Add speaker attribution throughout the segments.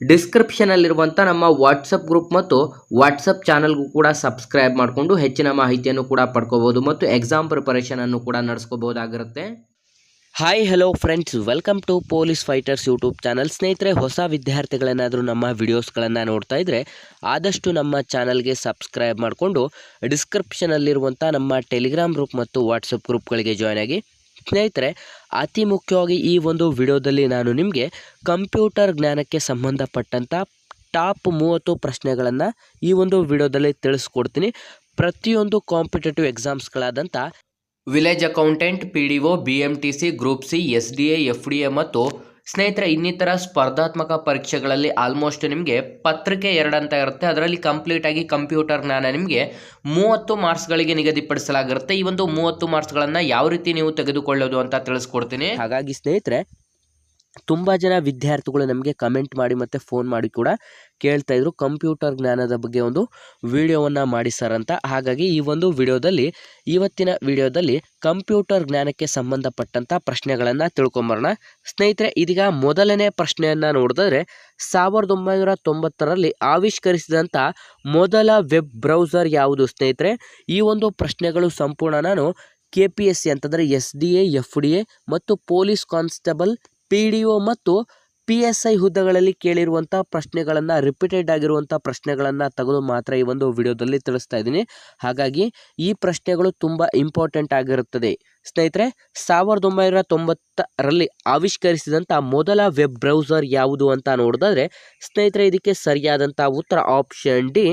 Speaker 1: ಡಿಸ್ಕ್ರಿಪ್ಷನಲ್ಲಿರುವಂಥ ನಮ್ಮ WhatsApp group ಮತ್ತು WhatsApp ಚಾನಲ್ಗೂ ಕೂಡ ಸಬ್ಸ್ಕ್ರೈಬ್ ಮಾಡಿಕೊಂಡು ಹೆಚ್ಚಿನ ಮಾಹಿತಿಯನ್ನು ಕೂಡ ಪಡ್ಕೋಬೋದು ಮತ್ತು ಎಕ್ಸಾಮ್ ಪ್ರಿಪರೇಷನನ್ನು ಕೂಡ ನಡೆಸ್ಕೋಬೋದಾಗಿರುತ್ತೆ hi hello friends welcome to police fighters YouTube channel ಸ್ನೇಹಿತರೆ, ಹೊಸ ವಿದ್ಯಾರ್ಥಿಗಳೇನಾದರೂ ನಮ್ಮ ವಿಡಿಯೋಸ್ಗಳನ್ನು ನೋಡ್ತಾ ಇದ್ದರೆ ಆದಷ್ಟು ನಮ್ಮ ಚಾನಲ್ಗೆ ಸಬ್ಸ್ಕ್ರೈಬ್ ಮಾಡಿಕೊಂಡು ಡಿಸ್ಕ್ರಿಪ್ಷನಲ್ಲಿರುವಂಥ ನಮ್ಮ ಟೆಲಿಗ್ರಾಮ್ ಗ್ರೂಪ್ ಮತ್ತು ವಾಟ್ಸಪ್ ಗ್ರೂಪ್ಗಳಿಗೆ ಜಾಯ್ನ್ ಆಗಿ. ಸ್ನೇಹಿತರೆ, ಅತಿ ಮುಖ್ಯವಾಗಿ ಈ ಒಂದು ವಿಡಿಯೋದಲ್ಲಿ ನಾನು ನಿಮಗೆ ಕಂಪ್ಯೂಟರ್ ಜ್ಞಾನಕ್ಕೆ ಸಂಬಂಧಪಟ್ಟಂಥ ಟಾಪ್ ಮೂವತ್ತು ಪ್ರಶ್ನೆಗಳನ್ನು ಈ ಒಂದು ವಿಡಿಯೋದಲ್ಲಿ ತಿಳಿಸ್ಕೊಡ್ತೀನಿ. ಪ್ರತಿಯೊಂದು competitive ಎಕ್ಸಾಮ್ಸ್ಗಳಾದಂಥ village accountant, P D O, B M T C, group C, S D A, F D A ಮತ್ತು ಸ್ನೇಹಿತರೆ, ಇನ್ನಿತರ ಸ್ಪರ್ಧಾತ್ಮಕ ಪರೀಕ್ಷೆಗಳಲ್ಲಿ ಆಲ್ಮೋಸ್ಟ್ ನಿಮಗೆ ಪತ್ರಿಕೆ ಎರಡು ಅಂತ ಇರುತ್ತೆ. ಅದರಲ್ಲಿ ಕಂಪ್ಲೀಟ್ ಆಗಿ ಕಂಪ್ಯೂಟರ್ ಜ್ಞಾನ ನಿಮಗೆ ಮೂವತ್ತು ಮಾರ್ಕ್ಸ್ಗಳಿಗೆ ನಿಗದಿಪಡಿಸಲಾಗಿರುತ್ತೆ. ಈ ಒಂದು ಮೂವತ್ತು ಮಾರ್ಕ್ಸ್ಗಳನ್ನು ಯಾವ ರೀತಿ ನೀವು ತೆಗೆದುಕೊಳ್ಳೋದು ಅಂತ ತಿಳಿಸ್ಕೊಡ್ತೀನಿ. ಹಾಗಾಗಿ ಸ್ನೇಹಿತರೆ ತುಂಬ ಜನ ವಿದ್ಯಾರ್ಥಿಗಳು ನಮಗೆ ಕಮೆಂಟ್ ಮಾಡಿ ಮತ್ತು ಫೋನ್ ಮಾಡಿ ಕೂಡ ಕೇಳ್ತಾ ಇದ್ರು. ಕಂಪ್ಯೂಟರ್ ಜ್ಞಾನದ ಬಗ್ಗೆ ಒಂದು ವಿಡಿಯೋವನ್ನು ಮಾಡಿ ಸರ್ ಅಂತ. ಹಾಗಾಗಿ ಈ ಒಂದು ವಿಡಿಯೋದಲ್ಲಿ, ಇವತ್ತಿನ ವಿಡಿಯೋದಲ್ಲಿ ಕಂಪ್ಯೂಟರ್ ಜ್ಞಾನಕ್ಕೆ ಸಂಬಂಧಪಟ್ಟಂಥ ಪ್ರಶ್ನೆಗಳನ್ನು ತಿಳ್ಕೊಂಬರೋಣ. ಸ್ನೇಹಿತರೆ, ಇದೀಗ ಮೊದಲನೇ ಪ್ರಶ್ನೆಯನ್ನು ನೋಡಿದ್ರೆ ಸಾವಿರದ ಒಂಬೈನೂರ ತೊಂಬತ್ತರಲ್ಲಿ ಆವಿಷ್ಕರಿಸಿದಂಥ ಮೊದಲ ವೆಬ್ ಬ್ರೌಸರ್ ಯಾವುದು ಸ್ನೇಹಿತರೆ? ಈ ಒಂದು ಪ್ರಶ್ನೆಗಳು ಸಂಪೂರ್ಣ ನಾನು ಕೆ ಪಿ ಎಸ್ ಸಿ ಅಂತಂದರೆ S D A F D A ಮತ್ತು police constable P D O ಮತ್ತು ಪಿ ಎಸ್ ಐ ಹುದ್ದೆಗಳಲ್ಲಿ ಕೇಳಿರುವಂಥ ಪ್ರಶ್ನೆಗಳನ್ನು ರಿಪೀಟೆಡ್ ಆಗಿರುವಂಥ ಪ್ರಶ್ನೆಗಳನ್ನು ತೆಗೆದು ಮಾತ್ರ ಈ ಒಂದು ವಿಡಿಯೋದಲ್ಲಿ ತಿಳಿಸ್ತಾ ಇದ್ದೀನಿ. ಹಾಗಾಗಿ ಈ ಪ್ರಶ್ನೆಗಳು ತುಂಬ ಇಂಪಾರ್ಟೆಂಟ್ ಆಗಿರುತ್ತದೆ. ಸ್ನೇಹಿತರೆ, ಸಾವಿರದ ಒಂಬೈನೂರ ತೊಂಬತ್ತರಲ್ಲಿ ಆವಿಷ್ಕರಿಸಿದಂಥ ಮೊದಲ ವೆಬ್ ಬ್ರೌಸರ್ ಯಾವುದು ಅಂತ ನೋಡಿದ್ರೆ ಸ್ನೇಹಿತರೆ, ಇದಕ್ಕೆ ಸರಿಯಾದಂಥ ಉತ್ತರ ಆಪ್ಷನ್ ಡಿ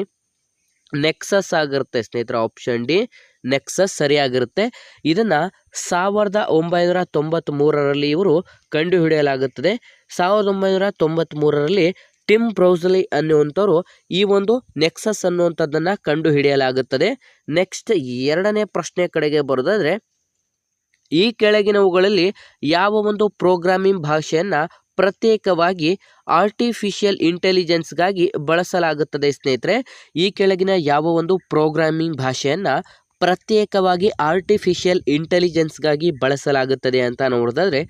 Speaker 1: ನೆಕ್ಸಸ್ ಆಗಿರುತ್ತೆ ಸ್ನೇಹಿತರೆ ಆಪ್ಷನ್ ಡಿ ನೆಕ್ಸಸ್ ಸರಿಯಾಗಿರುತ್ತೆ. ಇದನ್ನು ಸಾವಿರದ ಒಂಬೈನೂರ ತೊಂಬತ್ತ್ಮೂರರಲ್ಲಿ ಇವರು ಕಂಡುಹಿಡಿಯಲಾಗುತ್ತದೆ. ಸಾವಿರದ ಒಂಬೈನೂರ ತೊಂಬತ್ತ್ಮೂರರಲ್ಲಿ ಟಿಮ್ ಬ್ರೌಸಲಿ ಅನ್ನುವಂಥವರು ಈ ಒಂದು ನೆಕ್ಸಸ್ ಅನ್ನುವಂಥದ್ದನ್ನು ಕಂಡುಹಿಡಿಯಲಾಗುತ್ತದೆ. ನೆಕ್ಸ್ಟ್ ಎರಡನೇ ಪ್ರಶ್ನೆ ಕಡೆಗೆ ಬರೋದಾದರೆ, ಈ ಕೆಳಗಿನವುಗಳಲ್ಲಿ ಯಾವ ಒಂದು ಪ್ರೋಗ್ರಾಮಿಂಗ್ ಭಾಷೆಯನ್ನು ಪ್ರತ್ಯೇಕವಾಗಿ ಆರ್ಟಿಫಿಷಿಯಲ್ ಇಂಟೆಲಿಜೆನ್ಸ್ಗಾಗಿ ಬಳಸಲಾಗುತ್ತದೆ ಸ್ನೇಹಿತರೆ? ಈ ಕೆಳಗಿನ ಯಾವ ಒಂದು ಪ್ರೋಗ್ರಾಮಿಂಗ್ ಭಾಷೆಯನ್ನು ಪ್ರತ್ಯೇಕವಾಗಿ ಆರ್ಟಿಫಿಷಿಯಲ್ ಇಂಟೆಲಿಜೆನ್ಸ್ಗಾಗಿ ಬಳಸಲಾಗುತ್ತದೆ ಅಂತ ನೋಡಿದ್ರೆ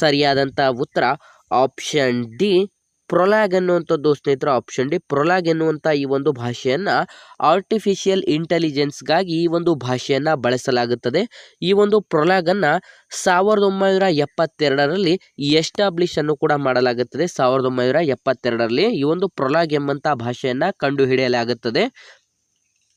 Speaker 1: ಸರಿಯಾದಂಥ ಉತ್ತರ ಆಪ್ಷನ್ ಡಿ ಪ್ರೊಲಾಗ್ ಅನ್ನುವಂಥದ್ದು ಸ್ನೇಹಿತರ ಆಪ್ಷನ್ ಡಿ ಪ್ರೊಲಾಗ್ ಎನ್ನುವಂಥ ಈ ಒಂದು ಭಾಷೆಯನ್ನು ಆರ್ಟಿಫಿಷಿಯಲ್ ಇಂಟೆಲಿಜೆನ್ಸ್ಗಾಗಿ ಈ ಒಂದು ಭಾಷೆಯನ್ನು ಬಳಸಲಾಗುತ್ತದೆ. ಈ ಒಂದು ಪ್ರೊಲಾಗನ್ನು ಸಾವಿರದ ಒಂಬೈನೂರ ಎಪ್ಪತ್ತೆರಡರಲ್ಲಿ ಎಸ್ಟಾಬ್ಲಿಷ್ ಅನ್ನು ಕೂಡ ಮಾಡಲಾಗುತ್ತದೆ. ಸಾವಿರದ ಒಂಬೈನೂರ ಎಪ್ಪತ್ತೆರಡರಲ್ಲಿ ಈ ಒಂದು ಪ್ರೊಲಾಗ್ ಎಂಬಂಥ ಭಾಷೆಯನ್ನು ಕಂಡುಹಿಡಿಯಲಾಗುತ್ತದೆ.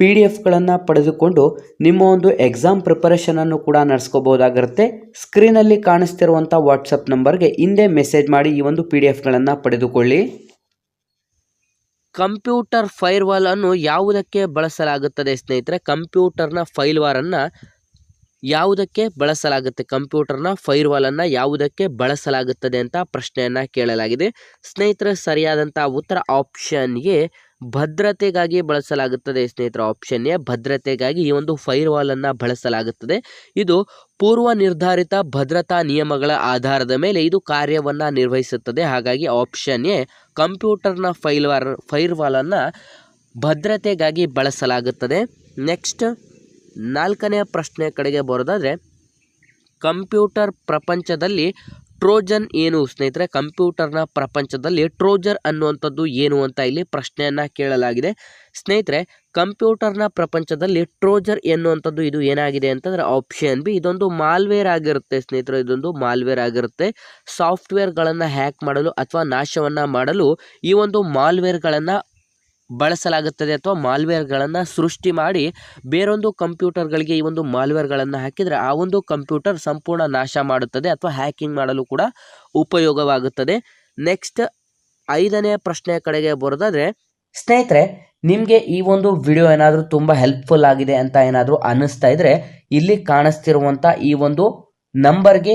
Speaker 2: ಪಿ ಡಿ ಎಫ್ಗಳನ್ನು ಪಡೆದುಕೊಂಡು ನಿಮ್ಮ ಒಂದು ಎಕ್ಸಾಮ್ ಪ್ರಿಪರೇಷನನ್ನು ಕೂಡ ನಡೆಸ್ಕೋಬೋದಾಗಿರುತ್ತೆ ಸ್ಕ್ರೀನಲ್ಲಿ ಕಾಣಿಸ್ತಿರುವಂಥ ವಾಟ್ಸಪ್ ನಂಬರ್ಗೆ ಹಿಂದೆ ಮೆಸೇಜ್ ಮಾಡಿ ಈ ಒಂದು ಪಿ ಡಿ ಎಫ್ಗಳನ್ನು ಪಡೆದುಕೊಳ್ಳಿ.
Speaker 1: ಕಂಪ್ಯೂಟರ್ ಫೈರ್ ಅನ್ನು ಯಾವುದಕ್ಕೆ ಬಳಸಲಾಗುತ್ತದೆ ಸ್ನೇಹಿತರೆ? ಕಂಪ್ಯೂಟರ್ನ ಫೈಲ್ ವಾರನ್ನು ಯಾವುದಕ್ಕೆ ಬಳಸಲಾಗುತ್ತೆ? ಕಂಪ್ಯೂಟರ್ನ ಫೈರ್ ವಾಲನ್ನು ಯಾವುದಕ್ಕೆ ಬಳಸಲಾಗುತ್ತದೆ ಅಂತ ಪ್ರಶ್ನೆಯನ್ನು ಕೇಳಲಾಗಿದೆ. ಸ್ನೇಹಿತರೆ ಸರಿಯಾದಂಥ ಉತ್ತರ ಆಪ್ಷನ್ಗೆ ಭದ್ರತೆಗಾಗಿ ಬಳಸಲಾಗುತ್ತದೆ ಸ್ನೇಹಿತರ. ಆಪ್ಷನ್ ಎ, ಭದ್ರತೆಗಾಗಿ ಈ ಒಂದು ಫೈರ್ ವಾಲನ್ನು ಬಳಸಲಾಗುತ್ತದೆ. ಇದು ಪೂರ್ವ ನಿರ್ಧಾರಿತ ಭದ್ರತಾ ನಿಯಮಗಳ ಆಧಾರದ ಮೇಲೆ ಇದು ಕಾರ್ಯವನ್ನು ನಿರ್ವಹಿಸುತ್ತದೆ. ಹಾಗಾಗಿ ಆಪ್ಷನ್ ಎ ಕಂಪ್ಯೂಟರ್ನ ಫೈಲ್ ವಾರ್ ಫೈರ್ ವಾಲನ್ನು ಭದ್ರತೆಗಾಗಿ ಬಳಸಲಾಗುತ್ತದೆ. ನೆಕ್ಸ್ಟ್ ನಾಲ್ಕನೆಯ ಪ್ರಶ್ನೆ ಕಡೆಗೆ ಬರೋದಾದರೆ ಕಂಪ್ಯೂಟರ್ ಪ್ರಪಂಚದಲ್ಲಿ ಟ್ರೋಜನ್ ಏನು ಸ್ನೇಹಿತರೆ? ಕಂಪ್ಯೂಟರ್ನ ಪ್ರಪಂಚದಲ್ಲಿ ಟ್ರೋಜರ್ ಅನ್ನುವಂಥದ್ದು ಏನು ಅಂತ ಇಲ್ಲಿ ಪ್ರಶ್ನೆಯನ್ನು ಕೇಳಲಾಗಿದೆ. ಸ್ನೇಹಿತರೆ, ಕಂಪ್ಯೂಟರ್ನ ಪ್ರಪಂಚದಲ್ಲಿ ಟ್ರೋಜರ್ ಎನ್ನುವಂಥದ್ದು ಇದು ಏನಾಗಿದೆ ಅಂತಂದರೆ ಆಪ್ಷನ್ ಬಿ ಇದೊಂದು ಮಾಲ್ವೇರ್ ಆಗಿರುತ್ತೆ ಸ್ನೇಹಿತರೆ, ಇದೊಂದು ಮಾಲ್ವೇರ್ ಆಗಿರುತ್ತೆ. ಸಾಫ್ಟ್ವೇರ್ಗಳನ್ನು ಹ್ಯಾಕ್ ಮಾಡಲು ಅಥವಾ ನಾಶವನ್ನು ಮಾಡಲು ಈ ಒಂದು ಮಾಲ್ವೇರ್ಗಳನ್ನು ಬಳಸಲಾಗುತ್ತದೆ ಅಥವಾ ಮಾಲ್ವೇರ್ಗಳನ್ನು ಸೃಷ್ಟಿ ಮಾಡಿ ಬೇರೊಂದು ಕಂಪ್ಯೂಟರ್ಗಳಿಗೆ ಈ ಒಂದು ಮಾಲ್ವೇರ್ಗಳನ್ನು ಹಾಕಿದರೆ ಆ ಒಂದು ಕಂಪ್ಯೂಟರ್ ಸಂಪೂರ್ಣ ನಾಶ ಮಾಡುತ್ತದೆ ಅಥವಾ ಹ್ಯಾಕಿಂಗ್ ಮಾಡಲು ಕೂಡ ಉಪಯೋಗವಾಗುತ್ತದೆ. ನೆಕ್ಸ್ಟ್ ಐದನೇ ಪ್ರಶ್ನೆಯ ಕಡೆಗೆ ಬರೋದಾದರೆ, ಸ್ನೇಹಿತರೆ, ನಿಮಗೆ ಈ ಒಂದು ವಿಡಿಯೋ ಏನಾದರೂ ತುಂಬ ಹೆಲ್ಪ್ಫುಲ್ ಆಗಿದೆ ಅಂತ ಏನಾದರೂ ಅನ್ನಿಸ್ತಾ ಇದ್ದರೆ ಇಲ್ಲಿ ಕಾಣಿಸ್ತಿರುವಂಥ ಈ ಒಂದು ನಂಬರ್ಗೆ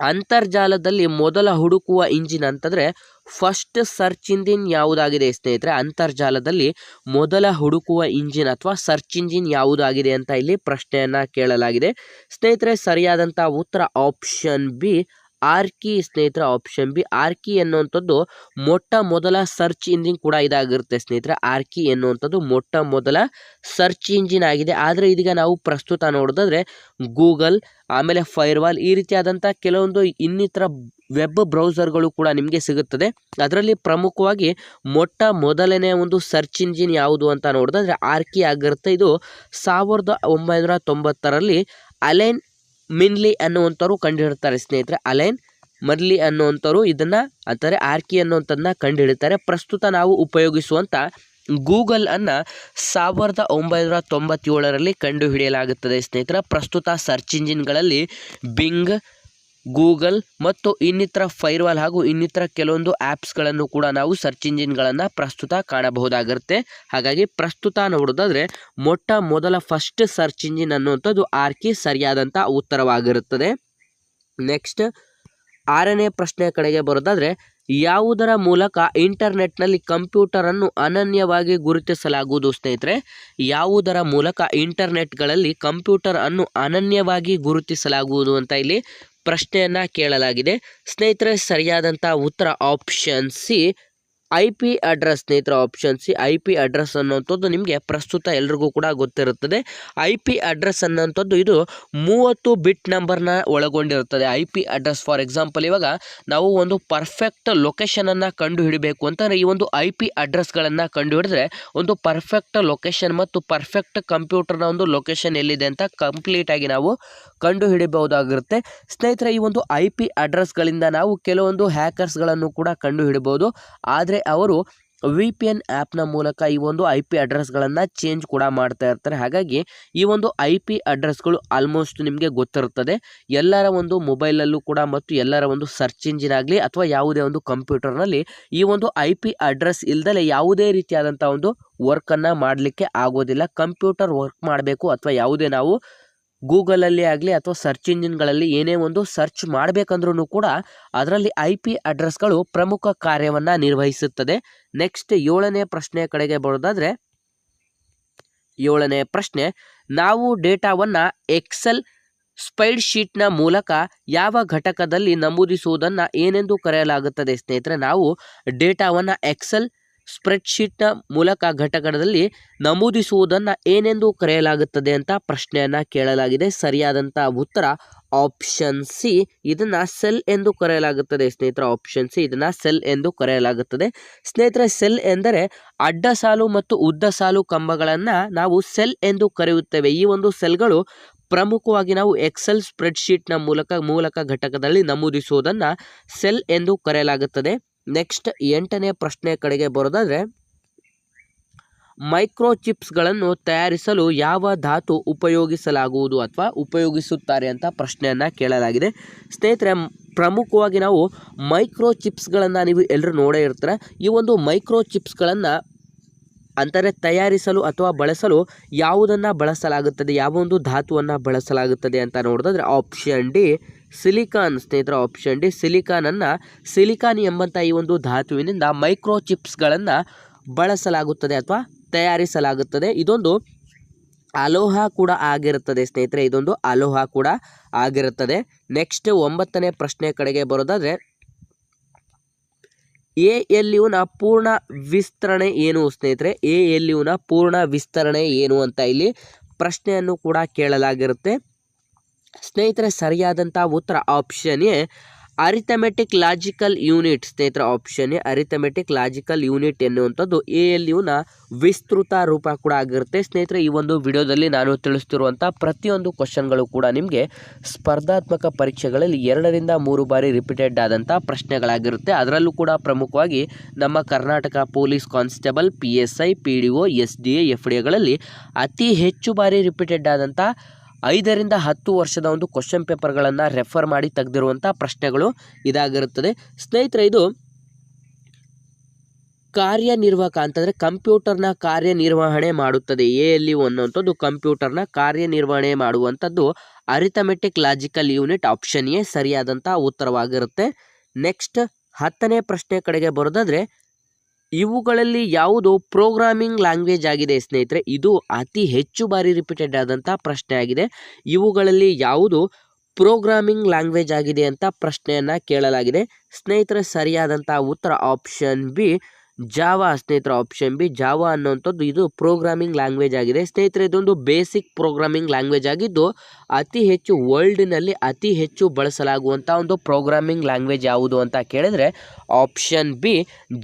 Speaker 1: ಅಂತರ್ಜಾಲದಲ್ಲಿ ಮೊದಲ ಹುಡುಕುವ ಇಂಜಿನ್ ಅಂತಂದರೆ ಫಸ್ಟ್ ಸರ್ಚ್ ಇಂಜಿನ್ ಯಾವುದಾಗಿದೆ ಸ್ನೇಹಿತರೆ? ಅಂತರ್ಜಾಲದಲ್ಲಿ ಮೊದಲ ಹುಡುಕುವ ಇಂಜಿನ್ ಅಥವಾ ಸರ್ಚ್ ಇಂಜಿನ್ ಯಾವುದಾಗಿದೆ ಅಂತ ಇಲ್ಲಿ ಪ್ರಶ್ನೆಯನ್ನು ಕೇಳಲಾಗಿದೆ. ಸ್ನೇಹಿತರೆ ಸರಿಯಾದಂಥ ಉತ್ತರ ಆಪ್ಷನ್ ಬಿ ಆರ್ಕಿ ಸ್ನೇಹಿತರ ಆಪ್ಷನ್ ಬಿ ಆರ್ಕಿ ಎನ್ನುವಂಥದ್ದು ಮೊಟ್ಟ ಮೊದಲ ಸರ್ಚ್ ಇಂಜಿನ್ ಕೂಡ ಇದಾಗಿರುತ್ತೆ ಸ್ನೇಹಿತರೆ. ಆರ್ಕಿ ಎನ್ನುವಂಥದ್ದು ಮೊಟ್ಟ ಮೊದಲ ಸರ್ಚ್ ಇಂಜಿನ್ ಆಗಿದೆ. ಆದರೆ ಇದೀಗ ನಾವು ಪ್ರಸ್ತುತ ನೋಡೋದಾದರೆ ಗೂಗಲ್ ಆಮೇಲೆ ಫೈರ್ವಾಲ್ ಈ ರೀತಿಯಾದಂಥ ಕೆಲವೊಂದು ಇನ್ನಿತರ ವೆಬ್ ಬ್ರೌಸರ್ಗಳು ಕೂಡ ನಿಮಗೆ ಸಿಗುತ್ತದೆ. ಅದರಲ್ಲಿ ಪ್ರಮುಖವಾಗಿ ಮೊಟ್ಟ ಮೊದಲನೇ ಒಂದು ಸರ್ಚ್ ಇಂಜಿನ್ ಯಾವುದು ಅಂತ ನೋಡಿದ್ರೆ ಆರ್ಕಿ ಆಗಿರುತ್ತೆ. ಇದು ಸಾವಿರದ ಒಂಬೈನೂರ ತೊಂಬತ್ತರಲ್ಲಿ ಅಲೈನ್ ಮಿನ್ಲಿ ಅನ್ನುವಂಥವ್ರು ಕಂಡುಹಿಡ್ತಾರೆ ಸ್ನೇಹಿತರೆ. ಅಲೈನ್, ಮರ್ಲಿ ಅನ್ನುವಂಥವ್ರು ಇದನ್ನು ಅಂತಾರೆ ಆರ್ಕಿ ಅನ್ನುವಂಥದ್ದನ್ನ ಕಂಡುಹಿಡಿತಾರೆ ಪ್ರಸ್ತುತ ನಾವು ಉಪಯೋಗಿಸುವಂಥ ಗೂಗಲ್ ಅನ್ನು ಸಾವಿರದ ಒಂಬೈನೂರ ತೊಂಬತ್ತೇಳರಲ್ಲಿ ಕಂಡುಹಿಡಿಯಲಾಗುತ್ತದೆ ಸ್ನೇಹಿತರ. ಪ್ರಸ್ತುತ ಸರ್ಚ್ ಇಂಜಿನ್ಗಳಲ್ಲಿ ಬಿಂಗ್ ಗೂಗಲ್ ಮತ್ತು ಇನ್ನಿತರ ಫೈರ್ವಾಲ್ ಹಾಗೂ ಇನ್ನಿತರ ಕೆಲವೊಂದು ಆ್ಯಪ್ಸ್ಗಳನ್ನು ಕೂಡ ನಾವು ಸರ್ಚ್ ಇಂಜಿನ್ಗಳನ್ನು ಪ್ರಸ್ತುತ ಕಾಣಬಹುದಾಗಿರುತ್ತೆ ಹಾಗಾಗಿ ಪ್ರಸ್ತುತ ನೋಡೋದಾದರೆ ಮೊಟ್ಟ ಮೊದಲ ಫಸ್ಟ್ ಸರ್ಚ್ ಇಂಜಿನ್ ಅನ್ನುವಂಥದ್ದು ಆರ್ಕಿ ಸರಿಯಾದಂಥ ಉತ್ತರವಾಗಿರುತ್ತದೆ. ನೆಕ್ಸ್ಟ್ ಆರನೇ ಪ್ರಶ್ನೆ ಕಡೆಗೆ ಬರೋದಾದರೆ ಯಾವುದರ ಮೂಲಕ ಇಂಟರ್ನೆಟ್ನಲ್ಲಿ ಕಂಪ್ಯೂಟರನ್ನು ಅನನ್ಯವಾಗಿ ಗುರುತಿಸಲಾಗುವುದು ಸ್ನೇಹಿತರೆ? ಯಾವುದರ ಮೂಲಕ ಇಂಟರ್ನೆಟ್ಗಳಲ್ಲಿ ಕಂಪ್ಯೂಟರ್ ಅನ್ನು ಅನನ್ಯವಾಗಿ ಗುರುತಿಸಲಾಗುವುದು ಅಂತ ಇಲ್ಲಿ ಪ್ರಶ್ನೆಯನ್ನು ಕೇಳಲಾಗಿದೆ. ಸ್ನೇಹಿತರೆ ಸರಿಯಾದಂಥ ಉತ್ತರ option C I P address ಸ್ನೇಹಿತರ option C I P address ಅನ್ನುವಂಥದ್ದು ನಿಮಗೆ ಪ್ರಸ್ತುತ ಎಲ್ರಿಗೂ ಕೂಡ ಗೊತ್ತಿರುತ್ತದೆ. ಐ ಪಿ ಅಡ್ರೆಸ್ ಅನ್ನೋಂಥದ್ದು ಇದು ಮೂವತ್ತು ಬಿಟ್ ನಂಬರ್ನ ಒಳಗೊಂಡಿರುತ್ತದೆ. I P address for example ಇವಾಗ ನಾವು ಒಂದು ಪರ್ಫೆಕ್ಟ್ ಲೊಕೇಶನನ್ನು ಕಂಡು ಹಿಡಿಬೇಕು ಅಂತಂದರೆ ಈ ಒಂದು ಐ ಪಿ ಅಡ್ರೆಸ್ಗಳನ್ನು ಕಂಡು ಹಿಡಿದ್ರೆ ಒಂದು ಪರ್ಫೆಕ್ಟ್ ಲೊಕೇಶನ್ ಮತ್ತು ಪರ್ಫೆಕ್ಟ್ ಕಂಪ್ಯೂಟರ್ನ ಒಂದು ಲೊಕೇಶನ್ ಎಲ್ಲಿದೆ ಅಂತ ಕಂಪ್ಲೀಟಾಗಿ ನಾವು ಕಂಡು ಹಿಡಿಬಹುದಾಗಿರುತ್ತೆ ಸ್ನೇಹಿತರೆ, ಈ ಒಂದು ಐ ಪಿ ಅಡ್ರೆಸ್ಗಳಿಂದ ನಾವು ಕೆಲವೊಂದು ಹ್ಯಾಕರ್ಸ್ಗಳನ್ನು ಕೂಡ ಕಂಡು ಹಿಡಿಬೋದು ಆದರೆ ಅವರು ವಿ ಪಿ ಎನ್ ಆ್ಯಪ್ನ ಮೂಲಕ ಈ ಒಂದು ಐ ಪಿ ಅಡ್ರೆಸ್ಗಳನ್ನು ಚೇಂಜ್ ಕೂಡ ಮಾಡ್ತಾ ಇರ್ತಾರೆ. ಹಾಗಾಗಿ ಈ ಒಂದು ಐ ಪಿ ಅಡ್ರೆಸ್ಗಳು ಆಲ್ಮೋಸ್ಟ್ ನಿಮಗೆ ಗೊತ್ತಿರುತ್ತದೆ. ಎಲ್ಲರ ಒಂದು ಮೊಬೈಲಲ್ಲೂ ಕೂಡ ಮತ್ತು ಎಲ್ಲರ ಒಂದು ಸರ್ಚ್ ಇಂಜಿನ್ ಆಗಲಿ ಅಥವಾ ಯಾವುದೇ ಒಂದು ಕಂಪ್ಯೂಟರ್ನಲ್ಲಿ ಈ ಒಂದು ಐ ಪಿ ಅಡ್ರೆಸ್ ಇಲ್ಲದಲೇ ಯಾವುದೇ ರೀತಿಯಾದಂಥ ಒಂದು ವರ್ಕನ್ನು ಮಾಡಲಿಕ್ಕೆ ಆಗೋದಿಲ್ಲ. ಕಂಪ್ಯೂಟರ್ ವರ್ಕ್ ಮಾಡಬೇಕು ಅಥವಾ ಯಾವುದೇ ನಾವು ಗೂಗಲಲ್ಲಿ ಆಗಲಿ ಅಥವಾ ಸರ್ಚ್ ಇಂಜಿನ್ಗಳಲ್ಲಿ ಏನೇ ಒಂದು ಸರ್ಚ್ ಮಾಡಬೇಕಂದ್ರೂ ಕೂಡ ಅದರಲ್ಲಿ ಐ ಪಿ ಅಡ್ರೆಸ್ಗಳು ಪ್ರಮುಖ ಕಾರ್ಯವನ್ನು ನಿರ್ವಹಿಸುತ್ತದೆ. ನೆಕ್ಸ್ಟ್ ಏಳನೇ ಪ್ರಶ್ನೆ ಕಡೆಗೆ ಬರೋದಾದರೆ, ಏಳನೇ ಪ್ರಶ್ನೆ, ನಾವು ಡೇಟಾವನ್ನು ಎಕ್ಸೆಲ್ ಸ್ಪೈಡ್ ಶೀಟ್ನ ಮೂಲಕ ಯಾವ ಘಟಕದಲ್ಲಿ ನಮೂದಿಸುವುದನ್ನು ಏನೆಂದು ಕರೆಯಲಾಗುತ್ತದೆ ಸ್ನೇಹಿತರೆ, ನಾವು ಡೇಟಾವನ್ನು ಎಕ್ಸೆಲ್ ಸ್ಪ್ರೆಡ್ಶೀಟ್ನ ಮೂಲಕ ಘಟಕದಲ್ಲಿ ನಮೂದಿಸುವುದನ್ನು ಏನೆಂದು ಕರೆಯಲಾಗುತ್ತದೆ ಅಂತ ಪ್ರಶ್ನೆಯನ್ನು ಕೇಳಲಾಗಿದೆ. ಸರಿಯಾದಂಥ ಉತ್ತರ ಆಪ್ಷನ್ ಸಿ, ಇದನ್ನು ಸೆಲ್ ಎಂದು ಕರೆಯಲಾಗುತ್ತದೆ. ಸ್ನೇಹಿತರ, ಆಪ್ಷನ್ ಸಿ, ಇದನ್ನು ಸೆಲ್ ಎಂದು ಕರೆಯಲಾಗುತ್ತದೆ. ಸ್ನೇಹಿತರ, ಸೆಲ್ ಎಂದರೆ ಅಡ್ಡ ಸಾಲು ಮತ್ತು ಉದ್ದ ಸಾಲು ಕಂಬಗಳನ್ನು ನಾವು ಸೆಲ್ ಎಂದು ಕರೆಯುತ್ತೇವೆ. ಈ ಒಂದು ಸೆಲ್ಗಳು ಪ್ರಮುಖವಾಗಿ ನಾವು ಎಕ್ಸೆಲ್ ಸ್ಪ್ರೆಡ್ಶೀಟ್ನ ಮೂಲಕ ಮೂಲಕ ಘಟಕದಲ್ಲಿ ನಮೂದಿಸುವುದನ್ನು ಸೆಲ್ ಎಂದು ಕರೆಯಲಾಗುತ್ತದೆ. ನೆಕ್ಸ್ಟ್ ಎಂಟನೇ ಪ್ರಶ್ನೆ ಕಡೆಗೆ ಬರೋದಾದರೆ, ಮೈಕ್ರೋಚಿಪ್ಸ್ಗಳನ್ನು ತಯಾರಿಸಲು ಯಾವ ಧಾತು ಉಪಯೋಗಿಸಲಾಗುವುದು ಅಥವಾ ಉಪಯೋಗಿಸುತ್ತಾರೆ ಅಂತ ಪ್ರಶ್ನೆಯನ್ನು ಕೇಳಲಾಗಿದೆ. ಸ್ನೇಹಿತರೆ, ಪ್ರಮುಖವಾಗಿ ನಾವು ಮೈಕ್ರೋಚಿಪ್ಸ್ಗಳನ್ನು ನೀವು ಎಲ್ಲರೂ ನೋಡೇ ಇರ್ತಾರೆ. ಈ ಒಂದು ಮೈಕ್ರೋಚಿಪ್ಸ್ಗಳನ್ನು ಅಂದರೆ ತಯಾರಿಸಲು ಅಥವಾ ಬಳಸಲು ಯಾವುದನ್ನು ಬಳಸಲಾಗುತ್ತದೆ, ಯಾವ ಒಂದು ಧಾತುವನ್ನು ಬಳಸಲಾಗುತ್ತದೆ ಅಂತ ನೋಡಿದ್ರೆ ಆಪ್ಷನ್ ಡಿ ಸಿಲಿಕಾನ್ ಸ್ನೇಹಿತರ ಆಪ್ಷನ್ ಡಿ ಸಿಲಿಕಾನನ್ನು ಸಿಲಿಕಾನ್ ಎಂಬಂಥ ಈ ಒಂದು ಧಾತುವಿನಿಂದ ಮೈಕ್ರೋಚಿಪ್ಸ್ಗಳನ್ನು ಬಳಸಲಾಗುತ್ತದೆ ಅಥವಾ ತಯಾರಿಸಲಾಗುತ್ತದೆ. ಇದೊಂದು ಅಲೋಹ ಕೂಡ ಆಗಿರುತ್ತದೆ ಸ್ನೇಹಿತರೆ, ಇದೊಂದು ಅಲೋಹ ಕೂಡ ಆಗಿರುತ್ತದೆ. ನೆಕ್ಸ್ಟ್ ಒಂಬತ್ತನೇ ಪ್ರಶ್ನೆ ಕಡೆಗೆ ಬರೋದಾದರೆ, ಎ ಎಲ್ ಯುನ ಪೂರ್ಣ ವಿಸ್ತರಣೆ ಏನು ಸ್ನೇಹಿತರೆ? ಎ ಎಲ್ ಪೂರ್ಣ ವಿಸ್ತರಣೆ ಏನು ಅಂತ ಇಲ್ಲಿ ಪ್ರಶ್ನೆಯನ್ನು ಕೂಡ ಕೇಳಲಾಗಿರುತ್ತೆ. ಸ್ನೇಹಿತರೆ, ಸರಿಯಾದಂಥ ಉತ್ತರ option A arithmetic logical unit ಸ್ನೇಹಿತರ option A arithmetic logical unit ಎನ್ನುವಂಥದ್ದು ಎ ಎಲ್ ಯುನ ವಿಸ್ತೃತ ರೂಪ ಕೂಡ ಆಗಿರುತ್ತೆ. ಸ್ನೇಹಿತರೆ, ಈ ಒಂದು ವಿಡಿಯೋದಲ್ಲಿ ನಾನು ತಿಳಿಸ್ತಿರುವಂಥ ಪ್ರತಿಯೊಂದು ಕ್ವಶನ್ಗಳು ಕೂಡ ನಿಮಗೆ ಸ್ಪರ್ಧಾತ್ಮಕ ಪರೀಕ್ಷೆಗಳಲ್ಲಿ ಎರಡರಿಂದ ಮೂರು ಬಾರಿ ರಿಪೀಟೆಡ್ ಆದಂಥ ಪ್ರಶ್ನೆಗಳಾಗಿರುತ್ತೆ. ಅದರಲ್ಲೂ ಕೂಡ ಪ್ರಮುಖವಾಗಿ ನಮ್ಮ Karnataka police constable P S I P D O S D A F D ಎಗಳಲ್ಲಿ ಅತಿ ಹೆಚ್ಚು ಬಾರಿ ರಿಪೀಟೆಡ್ ಆದಂಥ ಐದರಿಂದ ಹತ್ತು ವರ್ಷದ ಒಂದು ಕ್ವಶನ್ ಪೇಪರ್ಗಳನ್ನು ರೆಫರ್ ಮಾಡಿ ತೆಗೆದಿರುವಂಥ ಪ್ರಶ್ನೆಗಳು ಇದಾಗಿರುತ್ತದೆ. ಸ್ನೇಹಿತರೆ, ಇದು ಕಾರ್ಯನಿರ್ವಾಹಕ ಅಂತಂದರೆ ಕಂಪ್ಯೂಟರ್ನ ಕಾರ್ಯನಿರ್ವಹಣೆ ಮಾಡುತ್ತದೆ. ಎ ಎಲ್ ಯು ಅನ್ನುವಂಥದ್ದು ಕಂಪ್ಯೂಟರ್ನ ಕಾರ್ಯನಿರ್ವಹಣೆ ಮಾಡುವಂಥದ್ದು. Arithmetic logical unit option A ಸರಿಯಾದಂಥ ಉತ್ತರವಾಗಿರುತ್ತೆ. ನೆಕ್ಸ್ಟ್ ಹತ್ತನೇ ಪ್ರಶ್ನೆ ಕಡೆಗೆ ಬರೋದಾದರೆ ಇವುಗಳಲ್ಲಿ ಯಾವುದು ಪ್ರೋಗ್ರಾಮಿಂಗ್ ಲ್ಯಾಂಗ್ವೇಜ್ ಆಗಿದೆ ಸ್ನೇಹಿತರೆ? ಇದು ಅತಿ ಹೆಚ್ಚು ಬಾರಿ ರಿಪೀಟೆಡ್ ಆದಂಥ ಪ್ರಶ್ನೆ ಆಗಿದೆ. ಇವುಗಳಲ್ಲಿ ಯಾವುದು ಪ್ರೋಗ್ರಾಮಿಂಗ್ ಲ್ಯಾಂಗ್ವೇಜ್ ಆಗಿದೆ ಅಂತ ಪ್ರಶ್ನೆಯನ್ನು ಕೇಳಲಾಗಿದೆ. ಸ್ನೇಹಿತರೆ ಸರಿಯಾದಂಥ ಉತ್ತರ ಆಪ್ಷನ್ ಬಿ ಜಾವಾ ಸ್ನೇಹಿತರ ಆಪ್ಷನ್ ಬಿ ಜಾವಾ ಅನ್ನುವಂಥದ್ದು ಇದು ಪ್ರೋಗ್ರಾಮಿಂಗ್ ಲ್ಯಾಂಗ್ವೇಜ್ ಆಗಿದೆ. ಸ್ನೇಹಿತರೆ, ಇದೊಂದು ಬೇಸಿಕ್ ಪ್ರೋಗ್ರಾಮಿಂಗ್ ಲ್ಯಾಂಗ್ವೇಜ್ ಆಗಿದ್ದು, ಅತಿ ಹೆಚ್ಚು ವರ್ಲ್ಡ್ನಲ್ಲಿ ಅತಿ ಹೆಚ್ಚು ಬಳಸಲಾಗುವಂಥ ಒಂದು ಪ್ರೋಗ್ರಾಮಿಂಗ್ ಲ್ಯಾಂಗ್ವೇಜ್ ಯಾವುದು ಅಂತ ಕೇಳಿದರೆ ಆಪ್ಷನ್ ಬಿ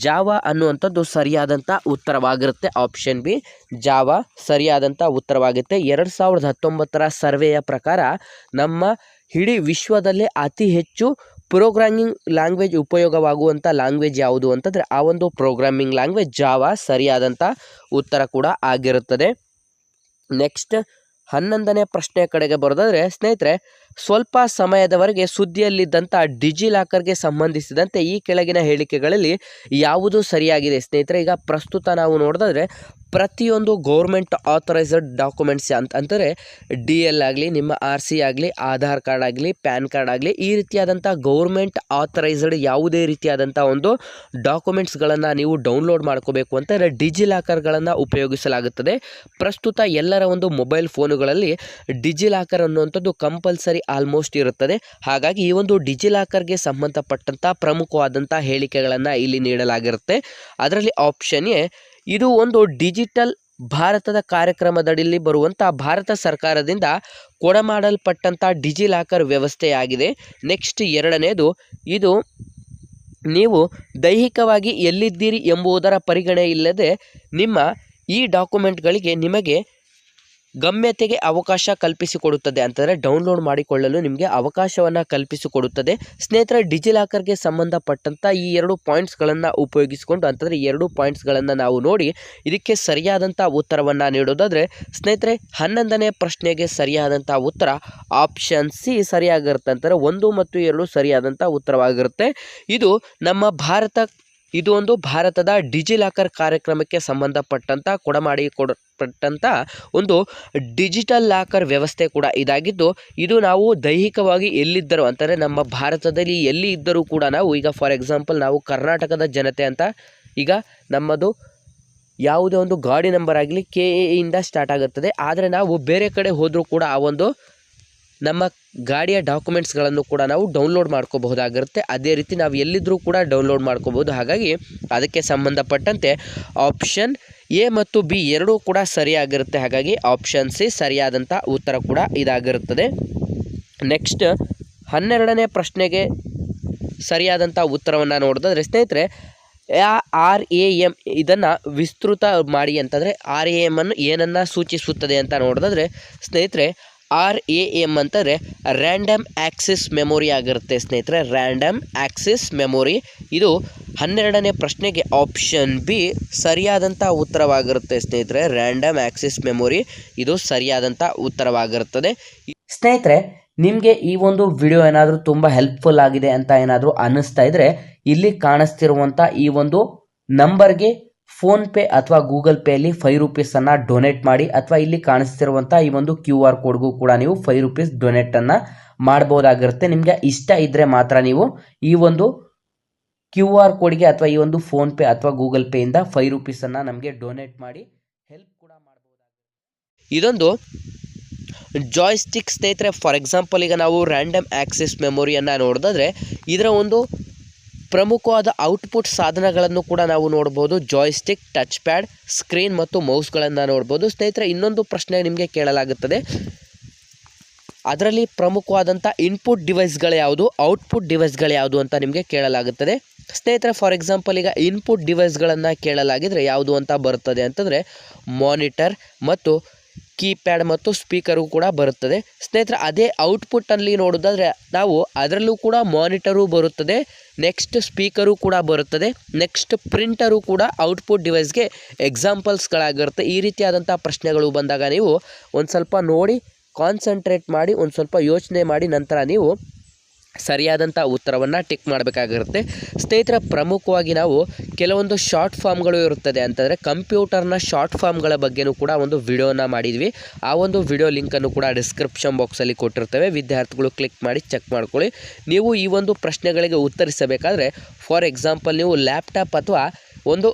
Speaker 1: ಜಾವಾ ಅನ್ನುವಂಥದ್ದು ಸರಿಯಾದಂಥ ಉತ್ತರವಾಗಿರುತ್ತೆ. ಆಪ್ಷನ್ ಬಿ ಜಾವಾ ಸರಿಯಾದಂಥ ಉತ್ತರವಾಗುತ್ತೆ ಎರಡು ಸಾವಿರದ ಹತ್ತೊಂಬತ್ತರ ಸರ್ವೆಯ ಪ್ರಕಾರ, ನಮ್ಮ ಇಡೀ ವಿಶ್ವದಲ್ಲೇ ಅತಿ ಹೆಚ್ಚು ಪ್ರೋಗ್ರಾಮಿಂಗ್ ಲ್ಯಾಂಗ್ವೇಜ್ ಉಪಯೋಗವಾಗುವಂಥ ಲ್ಯಾಂಗ್ವೇಜ್ ಯಾವುದು ಅಂತಂದರೆ ಆ ಒಂದು ಪ್ರೋಗ್ರಾಮಿಂಗ್ ಲ್ಯಾಂಗ್ವೇಜ್ ಜಾವಾ ಸರಿಯಾದಂಥ ಉತ್ತರ ಕೂಡ ಆಗಿರುತ್ತದೆ. ನೆಕ್ಸ್ಟ್ ಹನ್ನೊಂದನೇ ಪ್ರಶ್ನೆ ಕಡೆಗೆ ಬರೋದಾದರೆ, ಸ್ನೇಹಿತರೆ ಸ್ವಲ್ಪ ಸಮಯದವರೆಗೆ ಸುದ್ದಿಯಲ್ಲಿದ್ದಂಥ ಡಿಜಿ ಲಾಕರ್ಗೆ ಸಂಬಂಧಿಸಿದಂತೆ ಈ ಕೆಳಗಿನ ಹೇಳಿಕೆಗಳಲ್ಲಿ ಯಾವುದು ಸರಿಯಾಗಿದೆ. ಸ್ನೇಹಿತರೆ, ಈಗ ಪ್ರಸ್ತುತ ನಾವು ನೋಡಿದ್ರೆ ಪ್ರತಿಯೊಂದು ಗೌರ್ಮೆಂಟ್ ಆಥರೈಸ್ಡ್ ಡಾಕ್ಯುಮೆಂಟ್ಸ್ ಅಂತ ಅಂದರೆ ಡಿ ಎಲ್ ಆಗಲಿ, ನಿಮ್ಮ ಆರ್ ಸಿ ಆಗಲಿ, ಆಧಾರ್ ಕಾರ್ಡ್ ಆಗಲಿ, ಪ್ಯಾನ್ ಕಾರ್ಡ್ ಆಗಲಿ, ಈ ರೀತಿಯಾದಂಥ ಗೌರ್ಮೆಂಟ್ ಆಥರೈಸ್ಡ್ ಯಾವುದೇ ರೀತಿಯಾದಂಥ ಒಂದು ಡಾಕ್ಯುಮೆಂಟ್ಸ್ಗಳನ್ನು ನೀವು ಡೌನ್ಲೋಡ್ ಮಾಡ್ಕೋಬೇಕು ಅಂತಂದರೆ ಡಿಜಿ ಲಾಕರ್ಗಳನ್ನು ಉಪಯೋಗಿಸಲಾಗುತ್ತದೆ. ಪ್ರಸ್ತುತ ಎಲ್ಲರ ಒಂದು ಮೊಬೈಲ್ ಫೋನುಗಳಲ್ಲಿ ಡಿಜಿ ಲಾಕರ್ ಅನ್ನುವಂಥದ್ದು ಕಂಪಲ್ಸರಿ ಆಲ್ಮೋಸ್ಟ್ ಇರುತ್ತದೆ. ಹಾಗಾಗಿ ಈ ಒಂದು ಡಿಜಿ ಲಾಕರ್ಗೆ ಸಂಬಂಧಪಟ್ಟಂಥ ಪ್ರಮುಖವಾದಂಥ ಹೇಳಿಕೆಗಳನ್ನು ಇಲ್ಲಿ ನೀಡಲಾಗಿರುತ್ತೆ. ಅದರಲ್ಲಿ ಆಪ್ಷನ್ ಎ, ಇದು ಒಂದು ಡಿಜಿಟಲ್ ಭಾರತದ ಕಾರ್ಯಕ್ರಮದಡಿಯಲ್ಲಿ ಬರುವಂಥ ಭಾರತ ಸರ್ಕಾರದಿಂದ ಕೊಡಮಾಡಲ್ಪಟ್ಟಂಥ ಡಿಜಿ ಲಾಕರ್ ವ್ಯವಸ್ಥೆಯಾಗಿದೆ. ನೆಕ್ಸ್ಟ್ ಎರಡನೇದು, ಇದು ನೀವು ದೈಹಿಕವಾಗಿ ಎಲ್ಲಿದ್ದೀರಿ ಎಂಬುದರ ಪರಿಗಣನೆ ಇಲ್ಲದೆ ನಿಮ್ಮ ಈ ಡಾಕ್ಯುಮೆಂಟ್ಗಳಿಗೆ ನಿಮಗೆ ಗಮ್ಯತೆಗೆ ಅವಕಾಶ ಕಲ್ಪಿಸಿಕೊಡುತ್ತದೆ ಅಂತಂದರೆ ಡೌನ್ಲೋಡ್ ಮಾಡಿಕೊಳ್ಳಲು ನಿಮಗೆ ಅವಕಾಶವನ್ನು ಕಲ್ಪಿಸಿಕೊಡುತ್ತದೆ. ಸ್ನೇಹಿತರೆ ಡಿಜಿಲಾಕರ್ಗೆ ಸಂಬಂಧಪಟ್ಟಂಥ ಈ ಎರಡು ಪಾಯಿಂಟ್ಸ್ಗಳನ್ನು ಉಪಯೋಗಿಸಿಕೊಂಡು ಅಂತಂದರೆ ಎರಡು ಪಾಯಿಂಟ್ಸ್ಗಳನ್ನು ನಾವು ನೋಡಿ ಇದಕ್ಕೆ ಸರಿಯಾದಂಥ ಉತ್ತರವನ್ನು ನೀಡೋದಾದರೆ, ಸ್ನೇಹಿತರೆ, ಹನ್ನೊಂದನೇ ಪ್ರಶ್ನೆಗೆ ಸರಿಯಾದಂಥ ಉತ್ತರ ಆಪ್ಷನ್ ಸಿ ಸರಿಯಾಗಿರುತ್ತೆ ಅಂತಂದರೆ ಒಂದು ಮತ್ತು ಎರಡು ಸರಿಯಾದಂಥ ಉತ್ತರವಾಗಿರುತ್ತೆ. ಇದು ನಮ್ಮ ಭಾರತ ಇದು ಒಂದು ಭಾರತದ ಡಿಜಿಲಾಕರ್ ಕಾರ್ಯಕ್ರಮಕ್ಕೆ ಸಂಬಂಧಪಟ್ಟಂಥ ಕೊಡಮಾಡಿ ಕೊಡಪಟ್ಟಂಥ ಒಂದು ಡಿಜಿಟಲ್ ಲಾಕರ್ ವ್ಯವಸ್ಥೆ ಕೂಡ ಇದಾಗಿದ್ದು, ಇದು ನಾವು ದೈಹಿಕವಾಗಿ ಎಲ್ಲಿದ್ದರೂ, ಅಂತಂದರೆ ನಮ್ಮ ಭಾರತದಲ್ಲಿ ಎಲ್ಲಿ ಇದ್ದರೂ ಕೂಡ ನಾವು ಈಗ ಫಾರ್ ಎಕ್ಸಾಂಪಲ್ ನಾವು ಕರ್ನಾಟಕದ ಜನತೆ ಅಂತ ಈಗ ನಮ್ಮದು ಯಾವುದೇ ಒಂದು ಗಾಡಿ ನಂಬರ್ ಆಗಲಿ ಕೆ ಎ ಇಂದ ಸ್ಟಾರ್ಟ್ ಆಗುತ್ತದೆ. ಆದರೆ ನಾವು ಬೇರೆ ಕಡೆ ಹೋದರೂ ಕೂಡ ಆ ಒಂದು ನಮ್ಮ ಗಾಡಿಯ ಡಾಕ್ಯುಮೆಂಟ್ಸ್ಗಳನ್ನು ಕೂಡ ನಾವು ಡೌನ್ಲೋಡ್ ಮಾಡ್ಕೋಬಹುದಾಗಿರುತ್ತೆ. ಅದೇ ರೀತಿ ನಾವು ಎಲ್ಲಿದ್ದರೂ ಕೂಡ ಡೌನ್ಲೋಡ್ ಮಾಡ್ಕೋಬೋದು ಹಾಗಾಗಿ ಅದಕ್ಕೆ ಸಂಬಂಧಪಟ್ಟಂತೆ ಆಪ್ಷನ್ ಎ ಮತ್ತು ಬಿ ಎರಡೂ ಕೂಡ ಸರಿಯಾಗಿರುತ್ತೆ. ಹಾಗಾಗಿ ಆಪ್ಷನ್ ಸಿ ಸರಿಯಾದಂಥ ಉತ್ತರ ಕೂಡ ಇದಾಗಿರುತ್ತದೆ. ನೆಕ್ಸ್ಟ್ ಹನ್ನೆರಡನೇ ಪ್ರಶ್ನೆಗೆ ಸರಿಯಾದಂಥ ಉತ್ತರವನ್ನು ನೋಡಿದ್ರೆ ಸ್ನೇಹಿತರೆ ಆರ್ ಎ ಎಂ ಇದನ್ನು ವಿಸ್ತೃತ ಮಾಡಿ ಅಂತಂದರೆ ಆರ್ ಎ ಎಂ ಅನ್ನು ಏನನ್ನು ಸೂಚಿಸುತ್ತದೆ ಅಂತ ನೋಡಿದ್ರೆ ಸ್ನೇಹಿತರೆ ಆರ್ ಎ ಎಂ ಅಂತಂದರೆ ರ್ಯಾಂಡಮ್ ಆ್ಯಕ್ಸಿಸ್ ಮೆಮೊರಿ ಆಗಿರುತ್ತೆ ಸ್ನೇಹಿತರೆ. ರ್ಯಾಂಡಮ್ ಆ್ಯಕ್ಸಿಸ್ ಮೆಮೊರಿ ಇದು ಹನ್ನೆರಡನೇ ಪ್ರಶ್ನೆಗೆ ಆಪ್ಷನ್ ಬಿ ಸರಿಯಾದಂಥ ಉತ್ತರವಾಗಿರುತ್ತೆ ಸ್ನೇಹಿತರೆ. ರ್ಯಾಂಡಮ್ ಆ್ಯಕ್ಸಿಸ್ ಮೆಮೊರಿ ಇದು ಸರಿಯಾದಂಥ ಉತ್ತರವಾಗಿರುತ್ತದೆ. ಸ್ನೇಹಿತರೆ, ನಿಮಗೆ ಈ ಒಂದು ವಿಡಿಯೋ ಏನಾದರೂ ತುಂಬ ಹೆಲ್ಪ್ಫುಲ್ ಆಗಿದೆ ಅಂತ ಏನಾದರೂ ಅನ್ನಿಸ್ತಾ ಇದ್ದರೆ ಇಲ್ಲಿ ಕಾಣಿಸ್ತಿರುವಂಥ ಈ ಒಂದು ನಂಬರ್ಗೆ ಫೋನ್ಪೇ ಅಥವಾ ಗೂಗಲ್ ಪೇ ಅಲ್ಲಿ ಫೈವ್ ರುಪೀಸನ್ನು ಡೊನೇಟ್ ಮಾಡಿ ಅಥವಾ ಇಲ್ಲಿ ಕಾಣಿಸ್ತಿರುವಂಥ ಈ ಒಂದು ಕ್ಯೂ ಆರ್ ಕೋಡ್ಗೂ ಕೂಡ ನೀವು ಫೈವ್ ರುಪೀಸ್ ಡೊನೇಟನ್ನು ಮಾಡ್ಬೋದಾಗಿರುತ್ತೆ ನಿಮಗೆ ಇಷ್ಟ ಇದ್ದರೆ ಮಾತ್ರ ನೀವು ಈ ಒಂದು ಕ್ಯೂ ಆರ್ ಕೋಡ್ಗೆ ಅಥವಾ ಈ ಒಂದು ಫೋನ್ಪೇ ಅಥವಾ ಗೂಗಲ್ ಪೇಯಿಂದ ಫೈವ್ ರುಪೀಸನ್ನು ನಮಗೆ ಡೊನೇಟ್ ಮಾಡಿ ಹೆಲ್ಪ್ ಕೂಡ ಮಾಡ್ಬೋದು ಇದೊಂದು ಜಾಯ್ಸ್ಟಿಕ್ ಸ್ನೇಹಿತರೆ ಫಾರ್ ಎಕ್ಸಾಂಪಲ್ ಈಗ ನಾವು ರ್ಯಾಂಡಮ್ ಆ್ಯಕ್ಸಿಸ್ ಮೆಮೊರಿಯನ್ನು ನೋಡಿದ್ರೆ ಇದರ ಒಂದು ಪ್ರಮುಖವಾದ ಔಟ್ಪುಟ್ ಸಾಧನಗಳನ್ನು ಕೂಡ ನಾವು ನೋಡ್ಬೋದು. ಜಾಯ್ಸ್ಟಿಕ್ ಟಚ್ ಪ್ಯಾಡ್ ಸ್ಕ್ರೀನ್ ಮತ್ತು ಮೌಸ್ಗಳನ್ನು ನೋಡ್ಬೋದು. ಸ್ನೇಹಿತರೆ, ಇನ್ನೊಂದು ಪ್ರಶ್ನೆ ನಿಮಗೆ ಕೇಳಲಾಗುತ್ತದೆ.
Speaker 2: ಅದರಲ್ಲಿ ಪ್ರಮುಖವಾದಂಥ ಇನ್ಪುಟ್ ಡಿವೈಸ್ಗಳು ಯಾವುದು? ಔಟ್ಪುಟ್ ಡಿವೈಸ್ಗಳು ಯಾವುದು ಅಂತ ನಿಮಗೆ ಕೇಳಲಾಗುತ್ತದೆ. ಸ್ನೇಹಿತರೆ ಫಾರ್ ಎಕ್ಸಾಂಪಲ್ ಈಗ ಇನ್ಪುಟ್ ಡಿವೈಸ್ಗಳನ್ನು ಕೇಳಲಾಗಿದ್ರೆ ಯಾವುದು ಅಂತ ಬರುತ್ತದೆ ಅಂತಂದರೆ ಮಾನಿಟರ್ ಮತ್ತು ಕೀಪ್ಯಾಡ್ ಮತ್ತು ಸ್ಪೀಕರು ಕೂಡ ಬರುತ್ತದೆ. ಸ್ನೇಹಿತರೆ, ಅದೇ ಔಟ್ಪುಟ್ಟಲ್ಲಿ ನೋಡೋದಾದರೆ ನಾವು ಅದರಲ್ಲೂ ಕೂಡ ಮಾನಿಟರು ಬರುತ್ತದೆ, ನೆಕ್ಸ್ಟ್ ಸ್ಪೀಕರು ಕೂಡ ಬರುತ್ತದೆ, ನೆಕ್ಸ್ಟ್ ಪ್ರಿಂಟರು ಕೂಡ ಔಟ್ಪುಟ್ ಡಿವೈಸ್ಗೆ ಎಕ್ಸಾಂಪಲ್ಸ್ಗಳಾಗಿರುತ್ತೆ ಈ ರೀತಿಯಾದಂಥ ಪ್ರಶ್ನೆಗಳು ಬಂದಾಗ ನೀವು ಒಂದು ಸ್ವಲ್ಪ ನೋಡಿ ಕಾನ್ಸಂಟ್ರೇಟ್ ಮಾಡಿ, ಒಂದು ಸ್ವಲ್ಪ ಯೋಚನೆ ಮಾಡಿ, ನಂತರ ನೀವು ಸರಿಯಾದಂಥ ಉತ್ತರವನ್ನು ಟಿಕ್ ಮಾಡಬೇಕಾಗಿರುತ್ತೆ. ಸ್ನೇಹಿತರ, ಪ್ರಮುಖವಾಗಿ ನಾವು ಕೆಲವೊಂದು ಶಾರ್ಟ್ ಫಾರ್ಮ್ಗಳು ಇರುತ್ತದೆ ಅಂತಂದರೆ ಕಂಪ್ಯೂಟರ್ನ ಶಾರ್ಟ್ ಫಾರ್ಮ್ಗಳ ಬಗ್ಗೆನೂ ಕೂಡ ಒಂದು ವಿಡಿಯೋನ ಮಾಡಿದ್ವಿ. ಆ ಒಂದು ವಿಡಿಯೋ ಲಿಂಕನ್ನು ಕೂಡ ಡಿಸ್ಕ್ರಿಪ್ಷನ್ ಬಾಕ್ಸಲ್ಲಿ ಕೊಟ್ಟಿರ್ತೇವೆ. ವಿದ್ಯಾರ್ಥಿಗಳು ಕ್ಲಿಕ್ ಮಾಡಿ ಚೆಕ್ ಮಾಡ್ಕೊಳ್ಳಿ. ನೀವು ಈ ಒಂದು ಪ್ರಶ್ನೆಗಳಿಗೆ ಉತ್ತರಿಸಬೇಕಾದ್ರೆ, ಫಾರ್ ಎಕ್ಸಾಂಪಲ್ ನೀವು ಲ್ಯಾಪ್ಟಾಪ್ ಅಥವಾ ಒಂದು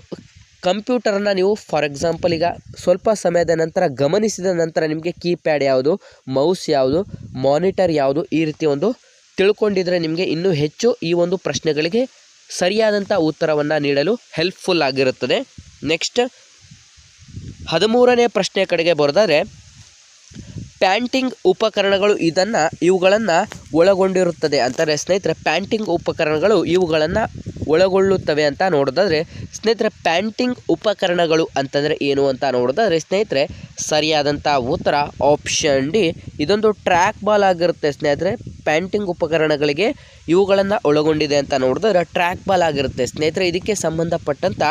Speaker 2: ಕಂಪ್ಯೂಟರನ್ನು ನೀವು ಫಾರ್ ಎಕ್ಸಾಂಪಲ್ ಈಗ ಸ್ವಲ್ಪ ಸಮಯದ ನಂತರ ಗಮನಿಸಿದ ನಂತರ ನಿಮಗೆ ಕೀಪ್ಯಾಡ್ ಯಾವುದು, ಮೌಸ್ ಯಾವುದು, ಮಾನಿಟರ್ ಯಾವುದು ಈ ರೀತಿ ಒಂದು ತಿಳ್ಕೊಂಡಿದ್ರೆ ನಿಮಗೆ ಇನ್ನೂ ಹೆಚ್ಚು ಈ ಒಂದು ಪ್ರಶ್ನೆಗಳಿಗೆ ಸರಿಯಾದಂಥ ಉತ್ತರವನ್ನು ನೀಡಲು ಹೆಲ್ಪ್ಫುಲ್ ಆಗಿರುತ್ತದೆ. ನೆಕ್ಸ್ಟ್ ಹದಿಮೂರನೇ ಪ್ರಶ್ನೆ ಕಡೆಗೆ ಬರೋದಾದರೆ ಪ್ಯಾಂಟಿಂಗ್ ಉಪಕರಣಗಳು ಇದನ್ನು ಇವುಗಳನ್ನು ಒಳಗೊಂಡಿರುತ್ತದೆ ಅಂತಾರೆ ಸ್ನೇಹಿತರೆ, ಪ್ಯಾಂಟಿಂಗ್ ಉಪಕರಣಗಳು ಇವುಗಳನ್ನು ಒಳಗೊಳ್ಳುತ್ತವೆ ಅಂತ ನೋಡೋದಾದರೆ, ಸ್ನೇಹಿತರೆ, ಪ್ಯಾಂಟಿಂಗ್ ಉಪಕರಣಗಳು ಅಂತಂದರೆ ಏನು ಅಂತ ನೋಡೋದಾದರೆ ಸ್ನೇಹಿತರೆ, ಸರಿಯಾದಂಥ ಉತ್ತರ ಆಪ್ಷನ್ ಡಿ, ಇದೊಂದು ಟ್ರ್ಯಾಕ್ ಬಾಲ್ ಆಗಿರುತ್ತೆ ಸ್ನೇಹಿತರೆ. ಪ್ಯಾಂಟಿಂಗ್ ಉಪಕರಣಗಳಿಗೆ ಇವುಗಳನ್ನು ಒಳಗೊಂಡಿದೆ ಅಂತ ನೋಡಿದ್ರೆ ಟ್ರ್ಯಾಕ್ ಬಾಲ್ ಆಗಿರುತ್ತೆ. ಸ್ನೇಹಿತರೆ, ಇದಕ್ಕೆ ಸಂಬಂಧಪಟ್ಟಂಥ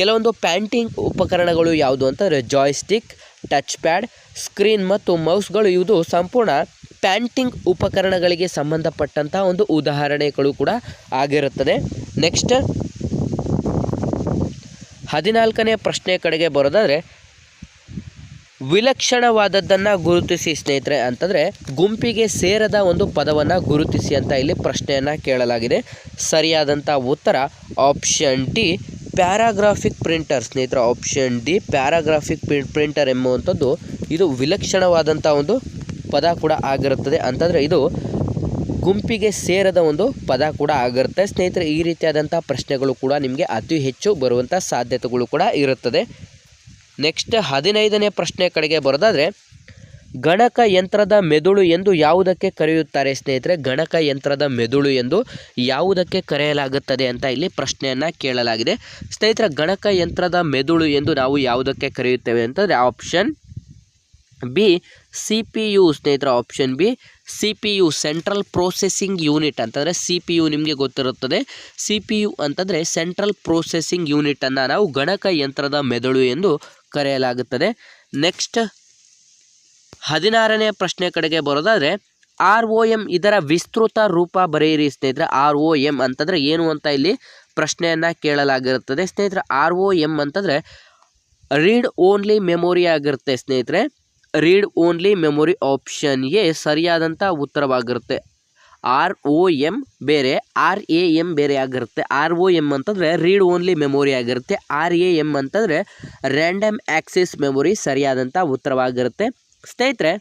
Speaker 2: ಕೆಲವೊಂದು ಪ್ಯಾಂಟಿಂಗ್ ಉಪಕರಣಗಳು ಯಾವುದು ಅಂತಂದರೆ ಜಾಯ್ಸ್ಟಿಕ್ ಟಚ್ ಪ್ಯಾಡ್ ಸ್ಕ್ರೀನ್ ಮತ್ತು ಮೌಸ್ಗಳು ಇದು ಸಂಪೂರ್ಣ ಪ್ಯಾಂಟಿಂಗ್ ಉಪಕರಣಗಳಿಗೆ ಸಂಬಂಧಪಟ್ಟಂಥ ಒಂದು ಉದಾಹರಣೆಗಳು ಕೂಡ ಆಗಿರುತ್ತದೆ. ನೆಕ್ಸ್ಟ್ ಹದಿನಾಲ್ಕನೇ ಪ್ರಶ್ನೆ ಕಡೆಗೆ ಬರೋದಾದರೆ, ವಿಲಕ್ಷಣವಾದದ್ದನ್ನು ಗುರುತಿಸಿ ಸ್ನೇಹಿತರೆ ಅಂತಂದರೆ, ಗುಂಪಿಗೆ ಸೇರದ ಒಂದು ಪದವನ್ನು ಗುರುತಿಸಿ ಅಂತ ಇಲ್ಲಿ ಪ್ರಶ್ನೆಯನ್ನು ಕೇಳಲಾಗಿದೆ. ಸರಿಯಾದಂಥ ಉತ್ತರ ಆಪ್ಷನ್ ಡಿ ಪ್ಯಾರಾಗ್ರಾಫಿಕ್ ಪ್ರಿಂಟರ್ ಸ್ನೇಹಿತರೆ ಆಪ್ಷನ್ ಡಿ ಪ್ಯಾರಾಗ್ರಾಫಿಕ್ ಪ್ರಿಂಟರ್ ಎಂಬುವಂಥದ್ದು ಇದು ವಿಲಕ್ಷಣವಾದಂಥ ಒಂದು ಪದ ಕೂಡ ಆಗಿರುತ್ತದೆ. ಅಂತಂದರೆ ಇದು ಗುಂಪಿಗೆ ಸೇರದ ಒಂದು ಪದ ಕೂಡ ಆಗಿರುತ್ತೆ. ಸ್ನೇಹಿತರೆ, ಈ ರೀತಿಯಾದಂಥ ಪ್ರಶ್ನೆಗಳು ಕೂಡ ನಿಮಗೆ ಅತಿ ಹೆಚ್ಚು ಬರುವಂಥ ಸಾಧ್ಯತೆಗಳು ಕೂಡ ಇರುತ್ತದೆ. ನೆಕ್ಸ್ಟ್ ಹದಿನೈದನೇ ಪ್ರಶ್ನೆ ಕಡೆಗೆ ಬರೋದಾದರೆ ಗಣಕ ಯಂತ್ರದ ಮೆದುಳು ಎಂದು ಯಾವುದಕ್ಕೆ ಕರೆಯುತ್ತಾರೆ ಸ್ನೇಹಿತರೆ? ಗಣಕ ಯಂತ್ರದ ಮೆದುಳು ಎಂದು ಯಾವುದಕ್ಕೆ ಕರೆಯಲಾಗುತ್ತದೆ ಅಂತ ಇಲ್ಲಿ ಪ್ರಶ್ನೆಯನ್ನು ಕೇಳಲಾಗಿದೆ. ಸ್ನೇಹಿತರೆ, ಗಣಕ ಯಂತ್ರದ ಮೆದುಳು ಎಂದು ನಾವು ಯಾವುದಕ್ಕೆ ಕರೆಯುತ್ತೇವೆ ಅಂತಂದರೆ option B C P U ಸ್ನೇಹಿತರ option B C P U central processing unit ಅಂತಂದರೆ ಸಿ ಪಿ ಯು ನಿಮಗೆ ಗೊತ್ತಿರುತ್ತದೆ. ಸಿ ಪಿ ಯು ಅಂತಂದರೆ ಸೆಂಟ್ರಲ್ ಪ್ರೊಸೆಸಿಂಗ್ ಯೂನಿಟನ್ನು ನಾವು ಗಣಕ ಯಂತ್ರದ ಮೆದುಳು ಎಂದು ಕರೆಯಲಾಗುತ್ತದೆ. ನೆಕ್ಸ್ಟ್ ಹದಿನಾರನೇ ಪ್ರಶ್ನೆ ಕಡೆಗೆ ಬರೋದಾದರೆ, ಆರ್ ಒ ಎಂ ಇದರ ವಿಸ್ತೃತ ರೂಪ ಬರೆಯಿರಿ ಸ್ನೇಹಿತರೆ. ಆರ್ ಒ ಎಂ ಅಂತಂದರೆ ಏನು ಅಂತ ಇಲ್ಲಿ ಪ್ರಶ್ನೆಯನ್ನು ಕೇಳಲಾಗಿರುತ್ತದೆ. ಸ್ನೇಹಿತರೆ, ಆರ್ ಒ ಎಂ ಅಂತಂದರೆ ರೀಡ್ ಓನ್ಲಿ ಮೆಮೊರಿ ಆಗಿರುತ್ತೆ ಸ್ನೇಹಿತರೆ. ರೀಡ್ ಓನ್ಲಿ ಮೆಮೊರಿ ಆಪ್ಷನ್ಗೆ ಸರಿಯಾದಂಥ ಉತ್ತರವಾಗಿರುತ್ತೆ. ಆರ್ ಒ ಎಂ ಬೇರೆ, ಆರ್ ಎ ಎಂ ಬೇರೆ ಆಗಿರುತ್ತೆ. ಆರ್ ಒ ಎಂ ಅಂತಂದರೆ ರೀಡ್ ಓನ್ಲಿ ಮೆಮೊರಿ ಆಗಿರುತ್ತೆ. ಆರ್ ಎ ಎಂ ಅಂತಂದರೆ ರ್ಯಾಂಡಮ್ ಆ್ಯಕ್ಸಿಸ್ ಮೆಮೊರಿ ಸರಿಯಾದಂಥ ಉತ್ತರವಾಗಿರುತ್ತೆ. ಸ್ನೇಹಿತರೆ,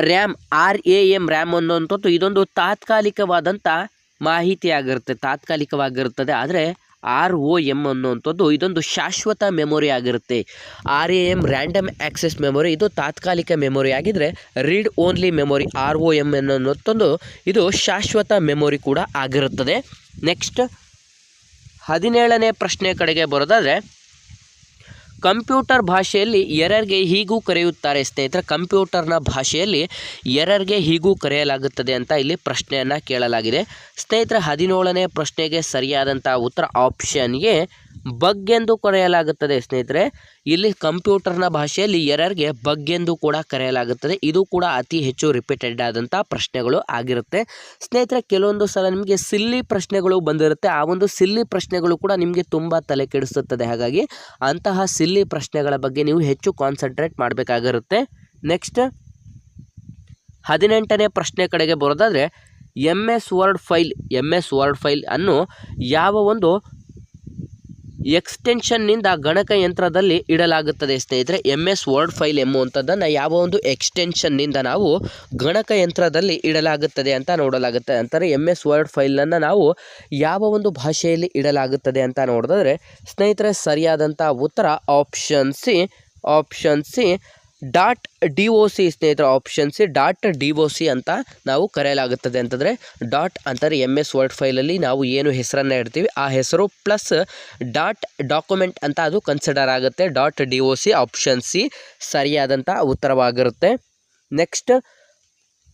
Speaker 2: RAM, R A M RAM ಅನ್ನುವಂಥದ್ದು ಇದೊಂದು ತಾತ್ಕಾಲಿಕವಾದಂಥ ಮಾಹಿತಿ ಆಗಿರುತ್ತೆ ತಾತ್ಕಾಲಿಕವಾಗಿರುತ್ತದೆ. ಆದರೆ ಆರ್ ಒ ಎಂ ಅನ್ನುವಂಥದ್ದು ಇದೊಂದು ಶಾಶ್ವತ ಮೆಮೊರಿ ಆಗಿರುತ್ತೆ. R A M random access memory, ಇದು ತಾತ್ಕಾಲಿಕ ಮೆಮೊರಿ ಆಗಿದ್ದರೆ read only memory, R O M ಅನ್ನೋತ್ತೊಂದು ಇದು ಶಾಶ್ವತ ಮೆಮೊರಿ ಕೂಡ ಆಗಿರುತ್ತದೆ. ನೆಕ್ಸ್ಟ್ ಹದಿನೇಳನೇ ಪ್ರಶ್ನೆ ಕಡೆಗೆ ಬರೋದಾದರೆ ಕಂಪ್ಯೂಟರ್ ಭಾಷೆಯಲ್ಲಿ ಎರರ್ಗೆ ಹೀಗೂ ಕರೆಯುತ್ತಾರೆ ಸ್ನೇಹಿತರೆ. ಕಂಪ್ಯೂಟರ್ನ ಭಾಷೆಯಲ್ಲಿ ಎರರ್ಗೆ ಹೀಗೂ ಕರೆಯಲಾಗುತ್ತದೆ ಅಂತ ಇಲ್ಲಿ ಪ್ರಶ್ನೆಯನ್ನು ಕೇಳಲಾಗಿದೆ. ಸ್ನೇಹಿತರೆ, ಹದಿನೇಳನೇ ಪ್ರಶ್ನೆಗೆ ಸರಿಯಾದಂಥ ಉತ್ತರ ಆಪ್ಷನ್ಗೆ ಬಗ್ ಎಂದು ಕರೆಯಲಾಗುತ್ತದೆ ಸ್ನೇಹಿತರೆ. ಇಲ್ಲಿ ಕಂಪ್ಯೂಟರ್ನ ಭಾಷೆಯಲ್ಲಿ ಎರರ್ಗೆ ಬಗ್ ಎಂದು ಕೂಡ ಕರೆಯಲಾಗುತ್ತದೆ. ಇದು ಕೂಡ ಅತಿ ಹೆಚ್ಚು ರಿಪೀಟೆಡ್ ಆದಂಥ ಪ್ರಶ್ನೆಗಳು ಆಗಿರುತ್ತೆ. ಸ್ನೇಹಿತರೆ, ಕೆಲವೊಂದು ಸಲ ನಿಮಗೆ ಸಿಲ್ಲಿ ಪ್ರಶ್ನೆಗಳು ಬಂದಿರುತ್ತೆ. ಆ ಒಂದು ಸಿಲ್ಲಿ ಪ್ರಶ್ನೆಗಳು ಕೂಡ ನಿಮಗೆ ತುಂಬ ತಲೆ ಕೆಡಿಸುತ್ತದೆ. ಹಾಗಾಗಿ ಅಂತಹ ಸಿಲ್ಲಿ ಪ್ರಶ್ನೆಗಳ ಬಗ್ಗೆ ನೀವು ಹೆಚ್ಚು ಕಾನ್ಸಂಟ್ರೇಟ್ ಮಾಡಬೇಕಾಗಿರುತ್ತೆ. ನೆಕ್ಸ್ಟ್ ಹದಿನೆಂಟನೇ ಪ್ರಶ್ನೆ ಕಡೆಗೆ ಬರೋದಾದರೆ M S Word file M S Word file ಅನ್ನು ಯಾವ ಒಂದು ಎಕ್ಸ್ಟೆನ್ಷನ್ನಿಂದ ಗಣಕಯಂತ್ರದಲ್ಲಿ ಇಡಲಾಗುತ್ತದೆ. ಸ್ನೇಹಿತರೆ ಎಂ ಎಸ್ ವರ್ಡ್ ಫೈಲ್ ಎಂಬುವಂಥದ್ದನ್ನು ಯಾವ ಒಂದು ಎಕ್ಸ್ಟೆನ್ಷನ್ನಿಂದ ನಾವು ಗಣಕಯಂತ್ರದಲ್ಲಿ ಇಡಲಾಗುತ್ತದೆ ಅಂತ ನೋಡಲಾಗುತ್ತೆ. ಅಂತಾರೆ ಎಂ ಎಸ್ ವರ್ಡ್ ಫೈಲನ್ನು ನಾವು ಯಾವ ಒಂದು ಭಾಷೆಯಲ್ಲಿ ಇಡಲಾಗುತ್ತದೆ ಅಂತ ನೋಡಿದ್ರೆ ಸ್ನೇಹಿತರೆ, ಸರಿಯಾದಂಥ ಉತ್ತರ option C option C dot D O C ಸ್ನೇಹಿತರ option C dot D O C ಅಂತ ನಾವು ಕರೆಯಲಾಗುತ್ತದೆ ಅಂತಂದರೆ ಡಾಟ್ ಅಂತಾರೆ ಎಂ ಎಸ್ ವರ್ಡ್ ಫೈಲಲ್ಲಿ ನಾವು ಏನು ಹೆಸರನ್ನು ಇಡ್ತೀವಿ, ಆ ಹೆಸರು ಪ್ಲಸ್ ಡಾಟ್ ಡಾಕ್ಯುಮೆಂಟ್ ಅಂತ ಅದು ಕನ್ಸಿಡರ್ ಆಗುತ್ತೆ. Dot D O C option C ಸರಿಯಾದಂಥ ಉತ್ತರವಾಗಿರುತ್ತೆ. ನೆಕ್ಸ್ಟ್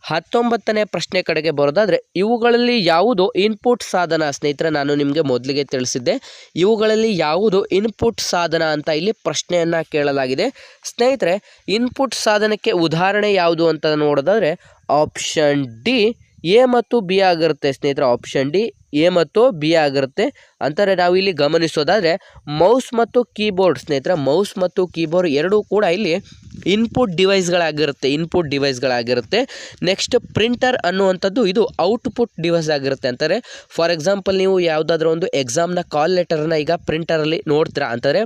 Speaker 2: ಹತ್ತೊಂಬತ್ತನೇ ಪ್ರಶ್ನೆ ಕಡೆಗೆ ಬರೋದಾದರೆ, ಇವುಗಳಲ್ಲಿ ಯಾವುದು ಇನ್ಪುಟ್ ಸಾಧನ? ಸ್ನೇಹಿತರೆ, ನಾನು ನಿಮಗೆ ಮೊದಲಿಗೆ ತಿಳಿಸಿದ್ದೆ, ಇವುಗಳಲ್ಲಿ ಯಾವುದು ಇನ್ಪುಟ್ ಸಾಧನ ಅಂತ ಇಲ್ಲಿ ಪ್ರಶ್ನೆಯನ್ನು ಕೇಳಲಾಗಿದೆ. ಸ್ನೇಹಿತರೆ ಇನ್ಪುಟ್ ಸಾಧನಕ್ಕೆ ಉದಾಹರಣೆ ಯಾವುದು ಅಂತ ನೋಡೋದಾದರೆ ಆಪ್ಷನ್ ಡಿ ಎ ಮತ್ತು ಬಿ ಆಗಿರುತ್ತೆ ಸ್ನೇಹಿತರೆ ಆಪ್ಷನ್ ಡಿ. ಎ ಮತ್ತು ಬಿ ಆಗಿರುತ್ತೆ. ಅಂತಾರೆ ನಾವು ಇಲ್ಲಿ ಗಮನಿಸೋದಾದರೆ ಮೌಸ್ ಮತ್ತು ಕೀಬೋರ್ಡ್ ಸ್ನೇಹಿತರೆ ಮೌಸ್ ಮತ್ತು ಕೀಬೋರ್ಡ್ ಎರಡೂ ಕೂಡ ಇಲ್ಲಿ ಇನ್ಪುಟ್ ಡಿವೈಸ್ಗಳಾಗಿರುತ್ತೆ ಇನ್ಪುಟ್ ಡಿವೈಸ್ಗಳಾಗಿರುತ್ತೆ ನೆಕ್ಸ್ಟ್ ಪ್ರಿಂಟರ್ ಅನ್ನುವಂಥದ್ದು ಇದು ಔಟ್ಪುಟ್ ಡಿವೈಸ್ ಆಗಿರುತ್ತೆ ಅಂತಾರೆ. ಫಾರ್ ಎಕ್ಸಾಂಪಲ್ ನೀವು ಯಾವುದಾದ್ರೂ ಒಂದು ಎಕ್ಸಾಮ್ನ ಕಾಲ್ ಲೆಟರ್ನ ಈಗ ಪ್ರಿಂಟರಲ್ಲಿ ನೋಡ್ತೀರಾ ಅಂತಂದರೆ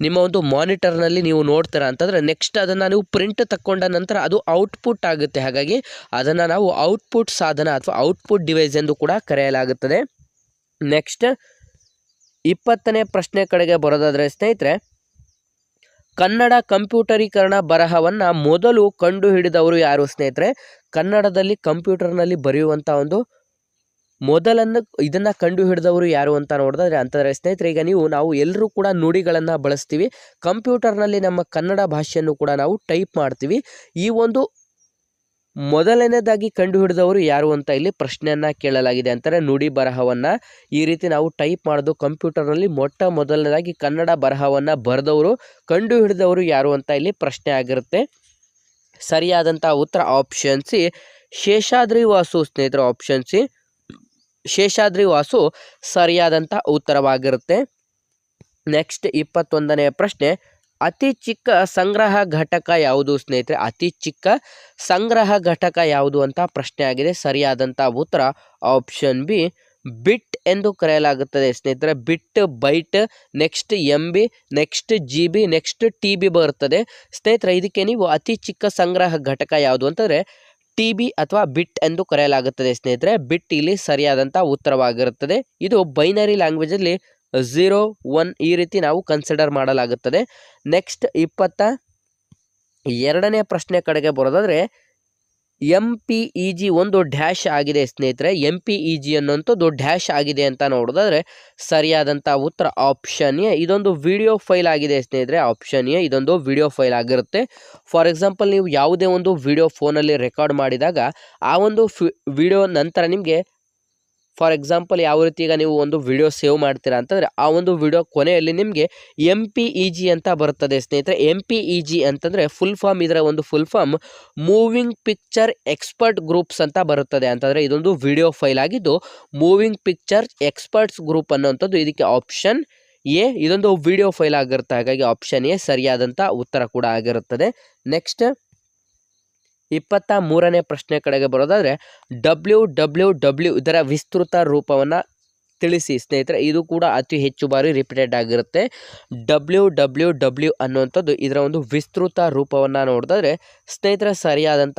Speaker 2: ನಿಮ್ಮ ಒಂದು ಮಾನಿಟರ್ನಲ್ಲಿ ನೀವು ನೋಡ್ತೀರ ಅಂತಂದರೆ ನೆಕ್ಸ್ಟ್ ಅದನ್ನು ನೀವು ಪ್ರಿಂಟ್ ತಕ್ಕೊಂಡ ನಂತರ ಅದು ಔಟ್ಪುಟ್ ಆಗುತ್ತೆ. ಹಾಗಾಗಿ ಅದನ್ನು ನಾವು ಔಟ್ಪುಟ್ ಸಾಧನ ಅಥವಾ ಔಟ್ಪುಟ್ ಡಿವೈಸ್ ಎಂದು ಕೂಡ ಕರೆಯಲಾಗುತ್ತದೆ. ನೆಕ್ಸ್ಟ್ ಇಪ್ಪತ್ತನೇ ಪ್ರಶ್ನೆ ಕಡೆಗೆ ಬರೋದಾದರೆ ಸ್ನೇಹಿತರೆ, ಕನ್ನಡ ಕಂಪ್ಯೂಟರೀಕರಣ ಬರಹವನ್ನು ಮೊದಲು ಕಂಡುಹಿಡಿದವರು ಯಾರು ಸ್ನೇಹಿತರೆ? ಕನ್ನಡದಲ್ಲಿ ಕಂಪ್ಯೂಟರ್ನಲ್ಲಿ ಬರೆಯುವಂಥ ಒಂದು ಮೊದಲನ್ನು ಇದನ್ನು ಕಂಡು ಹಿಡಿದವರು ಯಾರು ಅಂತ ನೋಡಿದ್ರೆ ಅಂತಂದರೆ ಸ್ನೇಹಿತರೆ, ಈಗ ನೀವು, ನಾವು ಎಲ್ಲರೂ ಕೂಡ ನುಡಿಗಳನ್ನು ಬಳಸ್ತೀವಿ. ಕಂಪ್ಯೂಟರ್ನಲ್ಲಿ ನಮ್ಮ ಕನ್ನಡ ಭಾಷೆಯನ್ನು ಕೂಡ ನಾವು ಟೈಪ್ ಮಾಡ್ತೀವಿ. ಈ ಒಂದು ಮೊದಲನೇದಾಗಿ ಕಂಡುಹಿಡಿದವರು ಯಾರು ಅಂತ ಇಲ್ಲಿ ಪ್ರಶ್ನೆಯನ್ನು ಕೇಳಲಾಗಿದೆ ಅಂತಾರೆ, ನುಡಿ ಬರಹವನ್ನು ಈ ರೀತಿ ನಾವು ಟೈಪ್ ಮಾಡೋದು, ಕಂಪ್ಯೂಟರ್ನಲ್ಲಿ ಮೊಟ್ಟ ಮೊದಲನೇದಾಗಿ ಕನ್ನಡ ಬರಹವನ್ನು ಬರೆದವರು, ಕಂಡುಹಿಡಿದವರು ಯಾರು ಅಂತ ಇಲ್ಲಿ ಪ್ರಶ್ನೆ ಆಗಿರುತ್ತೆ. ಸರಿಯಾದಂಥ ಉತ್ತರ ಆಪ್ಷನ್ ಸಿ ಶೇಷಾದ್ರಿ ವಾಸು ಸ್ನೇಹಿತರು, ಆಪ್ಷನ್ ಸಿ. ಶೇಷಾದ್ರಿ ವಾಸು ಸರಿಯಾದಂಥ ಉತ್ತರವಾಗಿರುತ್ತೆ. ನೆಕ್ಸ್ಟ್ ಇಪ್ಪತ್ತೊಂದನೇ ಪ್ರಶ್ನೆ, ಅತಿ ಚಿಕ್ಕ ಸಂಗ್ರಹ ಘಟಕ ಯಾವುದು ಸ್ನೇಹಿತರೆ? ಅತಿ ಚಿಕ್ಕ ಸಂಗ್ರಹ ಘಟಕ ಯಾವುದು ಅಂತ ಪ್ರಶ್ನೆ ಆಗಿದೆ. ಸರಿಯಾದಂಥ ಉತ್ತರ ಆಪ್ಷನ್ ಬಿ, ಬಿಟ್ ಎಂದು ಕರೆಯಲಾಗುತ್ತದೆ ಸ್ನೇಹಿತರೆ. Bit, byte, next M B next G B next T B ಬರುತ್ತದೆ. ಸ್ನೇಹಿತರೆ, ಇದಕ್ಕೆ ನೀವು ಅತಿ ಚಿಕ್ಕ ಸಂಗ್ರಹ ಘಟಕ ಯಾವುದು ಅಂತಂದರೆ ಟಿ ಬಿ ಅಥವಾ ಬಿಟ್ ಎಂದು ಕರೆಯಲಾಗುತ್ತದೆ, ಸ್ನೇಹಿತರೆ. ಬಿಟ್ ಇಲ್ಲಿ ಸರಿಯಾದಂಥ ಉತ್ತರವಾಗಿರುತ್ತದೆ. ಇದು ಬೈನರಿ ಲ್ಯಾಂಗ್ವೇಜಲ್ಲಿ ಝೀರೋ ಒನ್ ಈ ರೀತಿ ನಾವು ಕನ್ಸಿಡರ್ ಮಾಡಲಾಗುತ್ತದೆ. ನೆಕ್ಸ್ಟ್ ಇಪ್ಪತ್ತ ಎರಡನೇ ಪ್ರಶ್ನೆ ಕಡೆಗೆ ಬರೋದಾದರೆ ಎಂ ಪಿ ಇ ಜಿ ಒಂದು ಡ್ಯಾಶ್ ಆಗಿದೆ ಸ್ನೇಹಿತರೆ. ಎಂ ಪಿ ಇ ಜಿ ಅನ್ನೋಂಥದ್ದು ಡ್ಯಾಶ್ ಆಗಿದೆ ಅಂತ ನೋಡೋದಾದರೆ ಸರಿಯಾದಂಥ ಉತ್ತರ ಆಪ್ಷನ್ ಎ. ಇದೊಂದು ವಿಡಿಯೋ ಫೈಲ್ ಆಗಿದೆ ಸ್ನೇಹಿತರೆ. ಆಪ್ಷನ್ ಎ, ಇದೊಂದು ವಿಡಿಯೋ ಫೈಲ್ ಆಗಿರುತ್ತೆ. ಫಾರ್ ಎಕ್ಸಾಂಪಲ್, ನೀವು ಯಾವುದೇ ಒಂದು ವಿಡಿಯೋ ಫೋನಲ್ಲಿ ರೆಕಾರ್ಡ್ ಮಾಡಿದಾಗ ಆ ಒಂದು ವಿಡಿಯೋ ನಂತರ ನಿಮಗೆ ಫಾರ್ ಎಕ್ಸಾಂಪಲ್ ಯಾವ ರೀತಿ ಈಗ ನೀವು ಒಂದು ವಿಡಿಯೋ ಸೇವ್ ಮಾಡ್ತೀರಾ ಅಂತಂದರೆ, ಆ ಒಂದು ವಿಡಿಯೋ ಕೊನೆಯಲ್ಲಿ ನಿಮಗೆ ಎಂ ಪಿ ಇ ಜಿ ಅಂತ ಬರುತ್ತದೆ ಸ್ನೇಹಿತರೆ. ಎಂ ಪಿ ಫುಲ್ ಫಾರ್ಮ್ ಇದರ ಒಂದು full form moving picture expert groups ಅಂತ ಬರುತ್ತದೆ. ಅಂತಂದರೆ ಇದೊಂದು ವಿಡಿಯೋ ಫೈಲ್ ಆಗಿದ್ದು ಮೂವಿಂಗ್ ಪಿಕ್ಚರ್ ಎಕ್ಸ್ಪರ್ಟ್ಸ್ ಗ್ರೂಪ್ ಅನ್ನೋಂಥದ್ದು ಇದಕ್ಕೆ ಆಪ್ಷನ್ ಎ, ಇದೊಂದು ವಿಡಿಯೋ ಫೈಲ್ ಆಗಿರುತ್ತೆ. ಹಾಗಾಗಿ ಆಪ್ಷನ್ ಎ ಸರಿಯಾದಂಥ ಉತ್ತರ ಕೂಡ ಆಗಿರುತ್ತದೆ. ನೆಕ್ಸ್ಟ್ ಇಪ್ಪತ್ತ ಮೂರನೇ ಪ್ರಶ್ನೆ ಕಡೆಗೆ ಬರೋದಾದರೆ, ಡಬ್ಲ್ಯೂ ಡಬ್ಲ್ಯೂ ಡಬ್ಲ್ಯೂ ಇದರ ವಿಸ್ತೃತ ರೂಪವನ್ನು ತಿಳಿಸಿ ಸ್ನೇಹಿತರೆ. ಇದು ಕೂಡ ಅತಿ ಹೆಚ್ಚು ಬಾರಿ ರಿಪೀಟೆಡ್ ಆಗಿರುತ್ತೆ. ಡಬ್ಲ್ಯೂ ಡಬ್ಲ್ಯೂ ಡಬ್ಲ್ಯೂ ಅನ್ನುವಂಥದ್ದು ಇದರ ಒಂದು ವಿಸ್ತೃತ ರೂಪವನ್ನು ನೋಡಿದ್ರೆ ಸ್ನೇಹಿತರೆ ಸರಿಯಾದಂಥ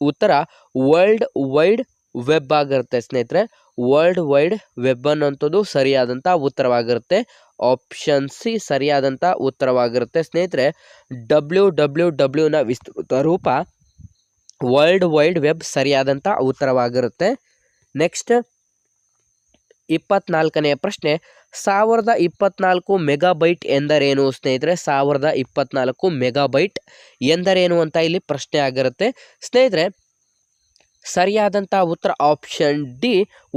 Speaker 2: ಉತ್ತರ ವರ್ಲ್ಡ್ ವೈಡ್ ವೆಬ್ ಆಗಿರುತ್ತೆ ಸ್ನೇಹಿತರೆ. ವರ್ಲ್ಡ್ ವೈಡ್ ವೆಬ್ ಅನ್ನುವಂಥದ್ದು ಸರಿಯಾದಂಥ ಉತ್ತರವಾಗಿರುತ್ತೆ. ಆಪ್ಷನ್ ಸಿ ಸರಿಯಾದಂಥ ಉತ್ತರವಾಗಿರುತ್ತೆ ಸ್ನೇಹಿತರೆ. ಡಬ್ಲ್ಯೂ ಡಬ್ಲ್ಯೂ ಡಬ್ಲ್ಯೂನ ವಿಸ್ತೃತ ರೂಪ ವರ್ಲ್ಡ್ ವೈಡ್ ವೆಬ್ ಸರಿಯಾದಂಥ ಉತ್ತರವಾಗಿರುತ್ತೆ. ನೆಕ್ಸ್ಟ್ ಇಪ್ಪತ್ನಾಲ್ಕನೆಯ ಪ್ರಶ್ನೆ, ಸಾವಿರದ ಇಪ್ಪತ್ನಾಲ್ಕು ಮೆಗಾಬೈಟ್ ಎಂದರೇನು ಸ್ನೇಹಿತರೆ? ಸಾವಿರದ ಇಪ್ಪತ್ನಾಲ್ಕು ಮೆಗಾಬೈಟ್ ಎಂದರೇನು ಅಂತ ಇಲ್ಲಿ ಪ್ರಶ್ನೆ ಆಗಿರುತ್ತೆ. ಸ್ನೇಹಿತರೆ ಸರಿಯಾದಂಥ ಉತ್ತರ ಆಪ್ಷನ್ ಡಿ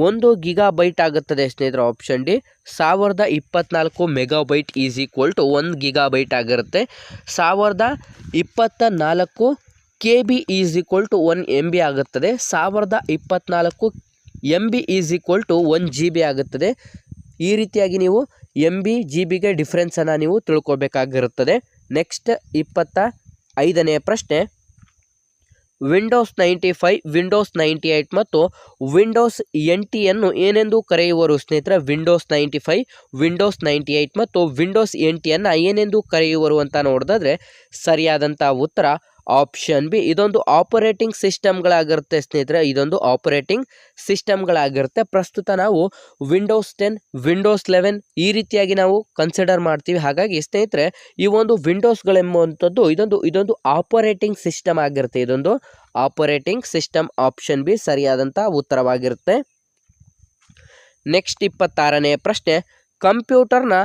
Speaker 2: ಒಂದು ಗಿಗಾಬೈಟ್ ಆಗುತ್ತದೆ ಸ್ನೇಹಿತರೆ, ಆಪ್ಷನ್ ಡಿ. ಸಾವಿರದ ಇಪ್ಪತ್ನಾಲ್ಕು ಮೆಗಾಬೈಟ್ ಈಸ್ ಈಕ್ವಲ್ ಟು ಒಂದು ಗಿಗಾಬೈಟ್ ಆಗಿರುತ್ತೆ. ಸಾವಿರದ ಇಪ್ಪತ್ತ ನಾಲ್ಕು K B is equal to one M B ಆಗುತ್ತದೆ. ಸಾವಿರದ ಇಪ್ಪತ್ನಾಲ್ಕು M B is equal to one G B ಆಗುತ್ತದೆ. ಈ ರೀತಿಯಾಗಿ ನೀವು ಎಂ ಬಿ ಜಿ ಬಿಗೆ ಡಿಫ್ರೆನ್ಸನ್ನು ನೀವು ತಿಳ್ಕೊಬೇಕಾಗಿರುತ್ತದೆ. ನೆಕ್ಸ್ಟ್ ಇಪ್ಪತ್ತ ಐದನೆಯ ಪ್ರಶ್ನೆ. Windows ninety five Windows ninety eight ಮತ್ತು ವಿಂಡೋಸ್ ಎನ್ ಟಿಯನ್ನು ಏನೆಂದು ಕರೆಯುವರು ಸ್ನೇಹಿತರೆ? Windows ninety five Windows ninety eight ಮತ್ತು ವಿಂಡೋಸ್ ಎನ್ ಟಿಯನ್ನು ಏನೆಂದು ಕರೆಯುವರು ಅಂತ ನೋಡಿದ್ರೆ ಸರಿಯಾದಂಥ ಉತ್ತರ
Speaker 1: ಆಪ್ಷನ್ ಬಿ, ಇದೊಂದು ಆಪರೇಟಿಂಗ್ ಸಿಸ್ಟಮ್ಗಳಾಗಿರುತ್ತೆ ಸ್ನೇಹಿತರೆ. ಇದೊಂದು ಆಪರೇಟಿಂಗ್ ಸಿಸ್ಟಮ್ಗಳಾಗಿರುತ್ತೆ ಪ್ರಸ್ತುತ ನಾವು ವಿಂಡೋಸ್ ಟೆನ್ ವಿಂಡೋಸ್ ಲೆವೆನ್ ಈ ರೀತಿಯಾಗಿ ನಾವು ಕನ್ಸಿಡರ್ ಮಾಡ್ತೀವಿ. ಹಾಗಾಗಿ ಸ್ನೇಹಿತರೆ, ಈ ಒಂದು ವಿಂಡೋಸ್ಗಳೆಂಬುವಂಥದ್ದು ಇದೊಂದು ಇದೊಂದು ಆಪರೇಟಿಂಗ್ ಸಿಸ್ಟಮ್ ಆಗಿರುತ್ತೆ. ಇದೊಂದು ಆಪರೇಟಿಂಗ್ ಸಿಸ್ಟಮ್ ಆಪ್ಷನ್ ಬಿ ಸರಿಯಾದಂಥ ಉತ್ತರವಾಗಿರುತ್ತೆ. ನೆಕ್ಸ್ಟ್ ಇಪ್ಪತ್ತಾರನೇ ಪ್ರಶ್ನೆ, ಕಂಪ್ಯೂಟರ್ನ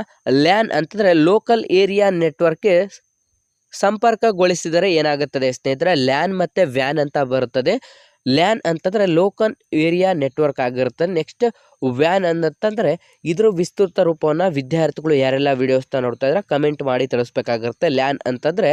Speaker 1: ಲ್ಯಾನ್ ಅಂತಂದರೆ ಲೋಕಲ್ ಏರಿಯಾ ನೆಟ್ವರ್ಕ್ಗೆ ಸಂಪರ್ಕಗೊಳಿಸಿದರೆ ಏನಾಗುತ್ತದೆ ಸ್ನೇಹಿತರೆ? ಲ್ಯಾನ್ ಮತ್ತು ವ್ಯಾನ್ ಅಂತ ಬರುತ್ತದೆ. ಲ್ಯಾನ್ ಅಂತಂದರೆ ಲೋಕಲ್ ಏರಿಯಾ ನೆಟ್ವರ್ಕ್ ಆಗಿರುತ್ತೆ. ನೆಕ್ಸ್ಟ್ ವ್ಯಾನ್ ಅಂತಂದರೆ ಇದ್ರ ವಿಸ್ತೃತ ರೂಪವನ್ನು ವಿದ್ಯಾರ್ಥಿಗಳು ಯಾರೆಲ್ಲ ವೀಡಿಯೋಸ್ನ ನೋಡ್ತಾ ಇದ್ದಾರೆ ಕಮೆಂಟ್ ಮಾಡಿ ತಿಳಿಸ್ಬೇಕಾಗಿರುತ್ತೆ. ಲ್ಯಾನ್ ಅಂತಂದರೆ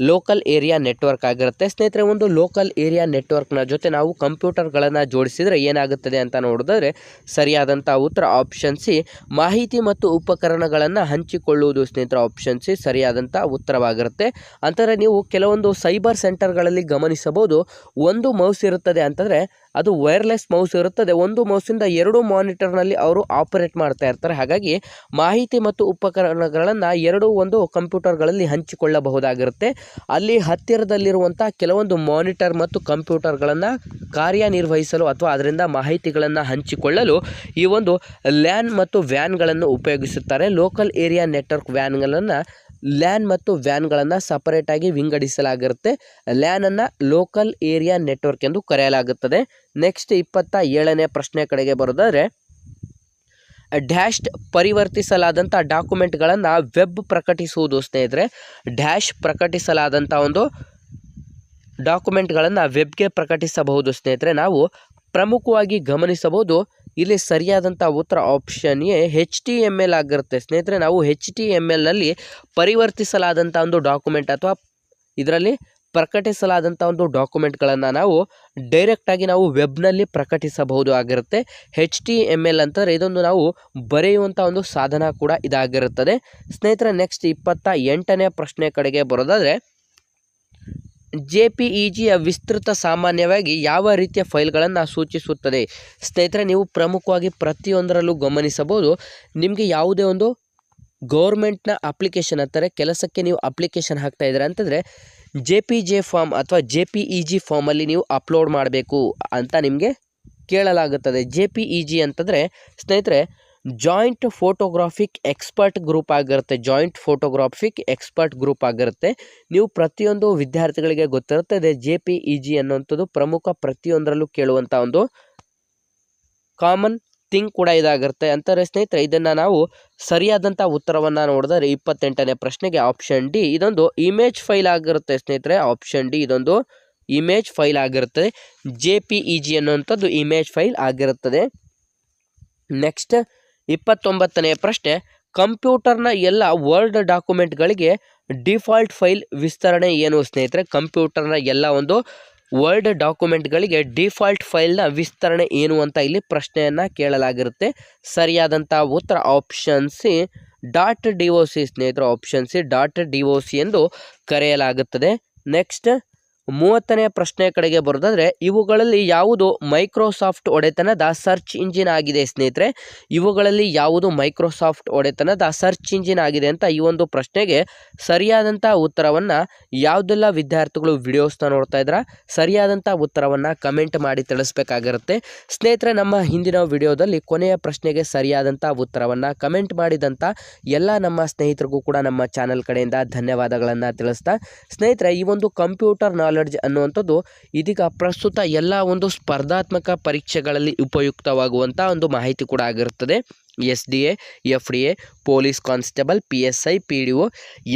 Speaker 1: ಲೋಕಲ್ ಏರಿಯಾ ನೆಟ್ವರ್ಕ್ ಆಗಿರುತ್ತೆ. ಸ್ನೇಹಿತರೆ, ಒಂದು ಲೋಕಲ್ ಏರಿಯಾ ನೆಟ್ವರ್ಕ್ನ ಜೊತೆ ನಾವು ಕಂಪ್ಯೂಟರ್ಗಳನ್ನು ಜೋಡಿಸಿದರೆ ಏನಾಗುತ್ತದೆ ಅಂತ ನೋಡಿದ್ರೆ ಸರಿಯಾದಂಥ ಉತ್ತರ ಆಪ್ಷನ್ ಸಿ, ಮಾಹಿತಿ ಮತ್ತು ಉಪಕರಣಗಳನ್ನು ಹಂಚಿಕೊಳ್ಳುವುದು ಸ್ನೇಹಿತರ ಆಪ್ಷನ್ ಸಿ, ಸರಿಯಾದಂಥ ಉತ್ತರವಾಗಿರುತ್ತೆ. ಅಂತಂದರೆ ನೀವು ಕೆಲವೊಂದು ಸೈಬರ್ ಸೆಂಟರ್ಗಳಲ್ಲಿ ಗಮನಿಸಬಹುದು. ಒಂದು ಮೌಸ್ ಇರುತ್ತದೆ ಅಂತಂದರೆ ಅದು ವೈರ್ಲೆಸ್ ಮೌಸ್ ಇರುತ್ತದೆ. ಒಂದು ಮೌಸಿಂದ ಎರಡು ಮಾನಿಟರ್ನಲ್ಲಿ ಅವರು ಆಪರೇಟ್ ಮಾಡ್ತಾ ಇರ್ತಾರೆ. ಹಾಗಾಗಿ ಮಾಹಿತಿ ಮತ್ತು ಉಪಕರಣಗಳನ್ನು ಎರಡು ಒಂದು ಕಂಪ್ಯೂಟರ್ಗಳಲ್ಲಿ ಹಂಚಿಕೊಳ್ಳಬಹುದಾಗಿರುತ್ತೆ. ಅಲ್ಲಿ ಹತ್ತಿರದಲ್ಲಿರುವಂಥ ಕೆಲವೊಂದು ಮಾನಿಟರ್ ಮತ್ತು ಕಂಪ್ಯೂಟರ್ಗಳನ್ನು ಕಾರ್ಯನಿರ್ವಹಿಸಲು ಅಥವಾ ಅದರಿಂದ ಮಾಹಿತಿಗಳನ್ನು ಹಂಚಿಕೊಳ್ಳಲು ಈ ಒಂದು ಲ್ಯಾನ್ ಮತ್ತು ವ್ಯಾನ್ಗಳನ್ನು ಉಪಯೋಗಿಸುತ್ತಾರೆ. ಲೋಕಲ್ ಏರಿಯಾ ನೆಟ್ವರ್ಕ್ ವ್ಯಾನ್ಗಳನ್ನು ಲ್ಯಾನ್ ಮತ್ತು ವ್ಯಾನ್ಗಳನ್ನು ಸಪರೇಟಾಗಿ ವಿಂಗಡಿಸಲಾಗಿರುತ್ತೆ. ಲ್ಯಾನನ್ನು ಲೋಕಲ್ ಏರಿಯಾ ನೆಟ್ವರ್ಕ್ ಎಂದು ಕರೆಯಲಾಗುತ್ತದೆ. ನೆಕ್ಸ್ಟ್ ಇಪ್ಪತ್ತ ಏಳನೇ ಪ್ರಶ್ನೆ ಕಡೆಗೆ ಬರೋದಾದರೆ, ಡ್ಯಾಶ್ಡ್ ಪರಿವರ್ತಿಸಲಾದಂಥ ಡಾಕ್ಯುಮೆಂಟ್ಗಳನ್ನು ವೆಬ್ ಪ್ರಕಟಿಸುವುದು ಸ್ನೇಹಿತರೆ. ಡ್ಯಾಶ್ ಪ್ರಕಟಿಸಲಾದಂಥ ಒಂದು ಡಾಕ್ಯುಮೆಂಟ್ಗಳನ್ನು ವೆಬ್ಗೆ ಪ್ರಕಟಿಸಬಹುದು ಸ್ನೇಹಿತರೆ. ನಾವು ಪ್ರಮುಖವಾಗಿ ಗಮನಿಸಬಹುದು ಇಲ್ಲಿ ಸರಿಯಾದಂಥ ಉತ್ತರ option A H T M L ಆಗಿರುತ್ತೆ. ಸ್ನೇಹಿತರೆ, ನಾವು ಹೆಚ್ ಟಿ ಎಂ ಎಲ್ನಲ್ಲಿ ಪರಿವರ್ತಿಸಲಾದಂಥ ಒಂದು ಡಾಕ್ಯುಮೆಂಟ್ ಅಥವಾ ಇದರಲ್ಲಿ ಪ್ರಕಟಿಸಲಾದಂಥ ಒಂದು ಡಾಕ್ಯುಮೆಂಟ್ಗಳನ್ನು ನಾವು ಡೈರೆಕ್ಟಾಗಿ ನಾವು ವೆಬ್ನಲ್ಲಿ ಪ್ರಕಟಿಸಬಹುದು ಆಗಿರುತ್ತೆ. ಹೆಚ್ ಟಿ ಎಂ ಎಲ್ ಅಂತಂದರೆ ಇದೊಂದು ನಾವು ಬರೆಯುವಂಥ ಒಂದು ಸಾಧನ ಕೂಡ ಇದಾಗಿರುತ್ತದೆ. ಸ್ನೇಹಿತರೆ ನೆಕ್ಸ್ಟ್ ಇಪ್ಪತ್ತ ಎಂಟನೇ ಪ್ರಶ್ನೆ ಕಡೆಗೆ ಬರೋದಾದರೆ ಜೆ ಪಿ ಇ ಜಿಯ ವಿಸ್ತೃತ ಸಾಮಾನ್ಯವಾಗಿ ಯಾವ ರೀತಿಯ ಫೈಲ್ಗಳನ್ನು ಸೂಚಿಸುತ್ತದೆ? ಸ್ನೇಹಿತರೆ, ನೀವು ಪ್ರಮುಖವಾಗಿ ಪ್ರತಿಯೊಂದರಲ್ಲೂ ಗಮನಿಸಬಹುದು. ನಿಮಗೆ ಯಾವುದೇ ಒಂದು ಗೌರ್ಮೆಂಟ್ನ ಅಪ್ಲಿಕೇಶನ್ ಅಂತಾರೆ ಕೆಲಸಕ್ಕೆ ನೀವು ಅಪ್ಲಿಕೇಶನ್ ಹಾಕ್ತಾ ಇದ್ದೀರಾ ಅಂತಂದರೆ ಜೆ ಪಿ ಜೆ ಫಾರ್ಮ್ ಅಥವಾ ಜೆ ಪಿ ಇ ಜಿ ಫಾರ್ಮಲ್ಲಿ ನೀವು ಅಪ್ಲೋಡ್ ಮಾಡಬೇಕು ಅಂತ ನಿಮಗೆ ಕೇಳಲಾಗುತ್ತದೆ. ಜೆ ಪಿ ಇ ಜಿ ಅಂತಂದರೆ, ಸ್ನೇಹಿತರೆ ಜಾಯಿಂಟ್ ಫೋಟೋಗ್ರಾಫಿಕ್ ಎಕ್ಸ್ಪರ್ಟ್ ಗ್ರೂಪ್ ಆಗಿರುತ್ತೆ. ಜಾಯಿಂಟ್ ಫೋಟೋಗ್ರಾಫಿಕ್ ಎಕ್ಸ್ಪರ್ಟ್ ಗ್ರೂಪ್ ಆಗಿರುತ್ತೆ. ನೀವು ಪ್ರತಿಯೊಂದು ವಿದ್ಯಾರ್ಥಿಗಳಿಗೆ ಗೊತ್ತಿರುತ್ತದೆ ಜೆ ಪಿ ಇ ಜಿ ಅನ್ನುವಂಥದ್ದು ಪ್ರಮುಖ ಪ್ರತಿಯೊಂದರಲ್ಲೂ ಕೇಳುವಂಥ ಒಂದು ಕಾಮನ್ ಥಿಂಗ್ ಕೂಡ ಇದಾಗಿರುತ್ತೆ. ಅಂತಾರೆ ಸ್ನೇಹಿತರೆ, ಇದನ್ನು ನಾವು ಸರಿಯಾದಂಥ ಉತ್ತರವನ್ನು ನೋಡಿದರೆ ಇಪ್ಪತ್ತೆಂಟನೇ ಪ್ರಶ್ನೆಗೆ ಆಪ್ಷನ್ ಡಿ ಇದೊಂದು ಇಮೇಜ್ ಫೈಲ್ ಆಗಿರುತ್ತೆ ಸ್ನೇಹಿತರೆ. ಆಪ್ಷನ್ ಡಿ ಇದೊಂದು ಇಮೇಜ್ ಫೈಲ್ ಆಗಿರುತ್ತದೆ ಜೆ ಪಿ ಇ ಜಿ ಅನ್ನುವಂಥದ್ದು ಇಮೇಜ್ ಫೈಲ್ ಆಗಿರುತ್ತದೆ. ನೆಕ್ಸ್ಟ್ ಇಪ್ಪತ್ತೊಂಬತ್ತನೇ ಪ್ರಶ್ನೆ, ಕಂಪ್ಯೂಟರ್ನ ಎಲ್ಲ ವರ್ಡ್ ಡಾಕ್ಯುಮೆಂಟ್ಗಳಿಗೆ ಡಿಫಾಲ್ಟ್ ಫೈಲ್ ವಿಸ್ತರಣೆ ಏನು ಸ್ನೇಹಿತರೆ? ಕಂಪ್ಯೂಟರ್ನ ಎಲ್ಲ ಒಂದು ವರ್ಡ್ ಡಾಕ್ಯುಮೆಂಟ್ಗಳಿಗೆ ಡಿಫಾಲ್ಟ್ ಫೈಲ್ನ ವಿಸ್ತರಣೆ ಏನು ಅಂತ ಇಲ್ಲಿ ಪ್ರಶ್ನೆಯನ್ನು ಕೇಳಲಾಗಿರುತ್ತೆ. ಸರಿಯಾದಂಥ ಉತ್ತರ option C, dot D O C ಸ್ನೇಹಿತರು, option C dot D O C ಎಂದು ಕರೆಯಲಾಗುತ್ತದೆ. ನೆಕ್ಸ್ಟ್ ಮೂವತ್ತನೇ ಪ್ರಶ್ನೆ ಕಡೆಗೆ ಬರೋದಾದರೆ, ಇವುಗಳಲ್ಲಿ ಯಾವುದು ಮೈಕ್ರೋಸಾಫ್ಟ್ ಒಡೆತನದ ಸರ್ಚ್ ಇಂಜಿನ್ ಆಗಿದೆ ಸ್ನೇಹಿತರೆ? ಇವುಗಳಲ್ಲಿ ಯಾವುದು ಮೈಕ್ರೋಸಾಫ್ಟ್ ಒಡೆತನದ ಸರ್ಚ್ ಇಂಜಿನ್ ಆಗಿದೆ ಅಂತ ಈ ಒಂದು ಪ್ರಶ್ನೆಗೆ ಸರಿಯಾದಂಥ ಉತ್ತರವನ್ನು ಯಾವುದೆಲ್ಲ ವಿದ್ಯಾರ್ಥಿಗಳು ವಿಡಿಯೋಸ್ನ ನೋಡ್ತಾ ಇದ್ರ ಸರಿಯಾದಂಥ ಉತ್ತರವನ್ನು ಕಮೆಂಟ್ ಮಾಡಿ ತಿಳಿಸ್ಬೇಕಾಗಿರುತ್ತೆ. ಸ್ನೇಹಿತರೆ, ನಮ್ಮ ಹಿಂದಿನ ವಿಡಿಯೋದಲ್ಲಿ ಕೊನೆಯ ಪ್ರಶ್ನೆಗೆ ಸರಿಯಾದಂಥ ಉತ್ತರವನ್ನು ಕಮೆಂಟ್ ಮಾಡಿದಂಥ ಎಲ್ಲ ನಮ್ಮ ಸ್ನೇಹಿತರಿಗೂ ಕೂಡ ನಮ್ಮ ಚಾನಲ್ ಕಡೆಯಿಂದ ಧನ್ಯವಾದಗಳನ್ನು ತಿಳಿಸ್ತಾ, ಸ್ನೇಹಿತರೆ, ಈ ಒಂದು ಕಂಪ್ಯೂಟರ್ ನಾಲೆಡ್ಜ್ ಅನ್ನುವಂಥದ್ದು ಇದೀಗ ಪ್ರಸ್ತುತ ಎಲ್ಲ ಒಂದು ಸ್ಪರ್ಧಾತ್ಮಕ ಪರೀಕ್ಷೆಗಳಲ್ಲಿ ಉಪಯುಕ್ತವಾಗುವಂಥ ಒಂದು ಮಾಹಿತಿ ಕೂಡ ಆಗಿರುತ್ತದೆ. S D A, F D A, police constable, P S I, P D O,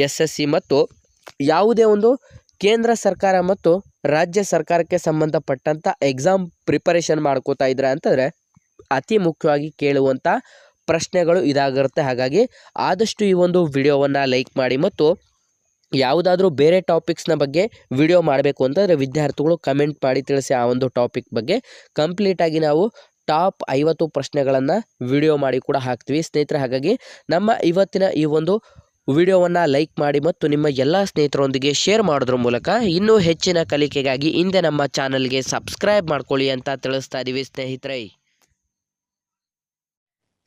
Speaker 1: S S C ಮತ್ತು ಯಾವುದೇ ಒಂದು ಕೇಂದ್ರ ಸರ್ಕಾರ ಮತ್ತು ರಾಜ್ಯ ಸರ್ಕಾರಕ್ಕೆ ಸಂಬಂಧಪಟ್ಟಂಥ ಎಕ್ಸಾಮ್ ಪ್ರಿಪರೇಷನ್ ಮಾಡ್ಕೋತಾ ಇದ್ರೆ ಅಂತಂದರೆ ಅತಿ ಮುಖ್ಯವಾಗಿ ಕೇಳುವಂಥ ಪ್ರಶ್ನೆಗಳು ಇದಾಗಿರುತ್ತೆ. ಹಾಗಾಗಿ ಆದಷ್ಟು ಈ ಒಂದು ವಿಡಿಯೋವನ್ನು ಲೈಕ್ ಮಾಡಿ ಮತ್ತು ಯಾವುದಾದ್ರೂ ಬೇರೆ ಟಾಪಿಕ್ಸ್ನ ಬಗ್ಗೆ ವಿಡಿಯೋ ಮಾಡಬೇಕು ಅಂತಂದರೆ ವಿದ್ಯಾರ್ಥಿಗಳು ಕಮೆಂಟ್ ಮಾಡಿ ತಿಳಿಸಿ ಆ ಒಂದು ಟಾಪಿಕ್ ಬಗ್ಗೆ. ಕಂಪ್ಲೀಟಾಗಿ ನಾವು ಟಾಪ್ ಐವತ್ತು ಪ್ರಶ್ನೆಗಳನ್ನು ವಿಡಿಯೋ ಮಾಡಿ ಕೂಡ ಹಾಕ್ತೀವಿ. ಸ್ನೇಹಿತರೆ, ಹಾಗಾಗಿ ನಮ್ಮ ಇವತ್ತಿನ ಈ ಒಂದು ವಿಡಿಯೋವನ್ನು ಲೈಕ್ ಮಾಡಿ ಮತ್ತು ನಿಮ್ಮ ಎಲ್ಲ ಸ್ನೇಹಿತರೊಂದಿಗೆ ಶೇರ್ ಮಾಡೋದ್ರ ಮೂಲಕ ಇನ್ನೂ ಹೆಚ್ಚಿನ ಕಲಿಕೆಗಾಗಿ ಹಿಂದೆ ನಮ್ಮ ಚಾನಲ್ಗೆ ಸಬ್ಸ್ಕ್ರೈಬ್ ಮಾಡ್ಕೊಳ್ಳಿ ಅಂತ ತಿಳಿಸ್ತಾ ಇದ್ದೀವಿ ಸ್ನೇಹಿತರೆ.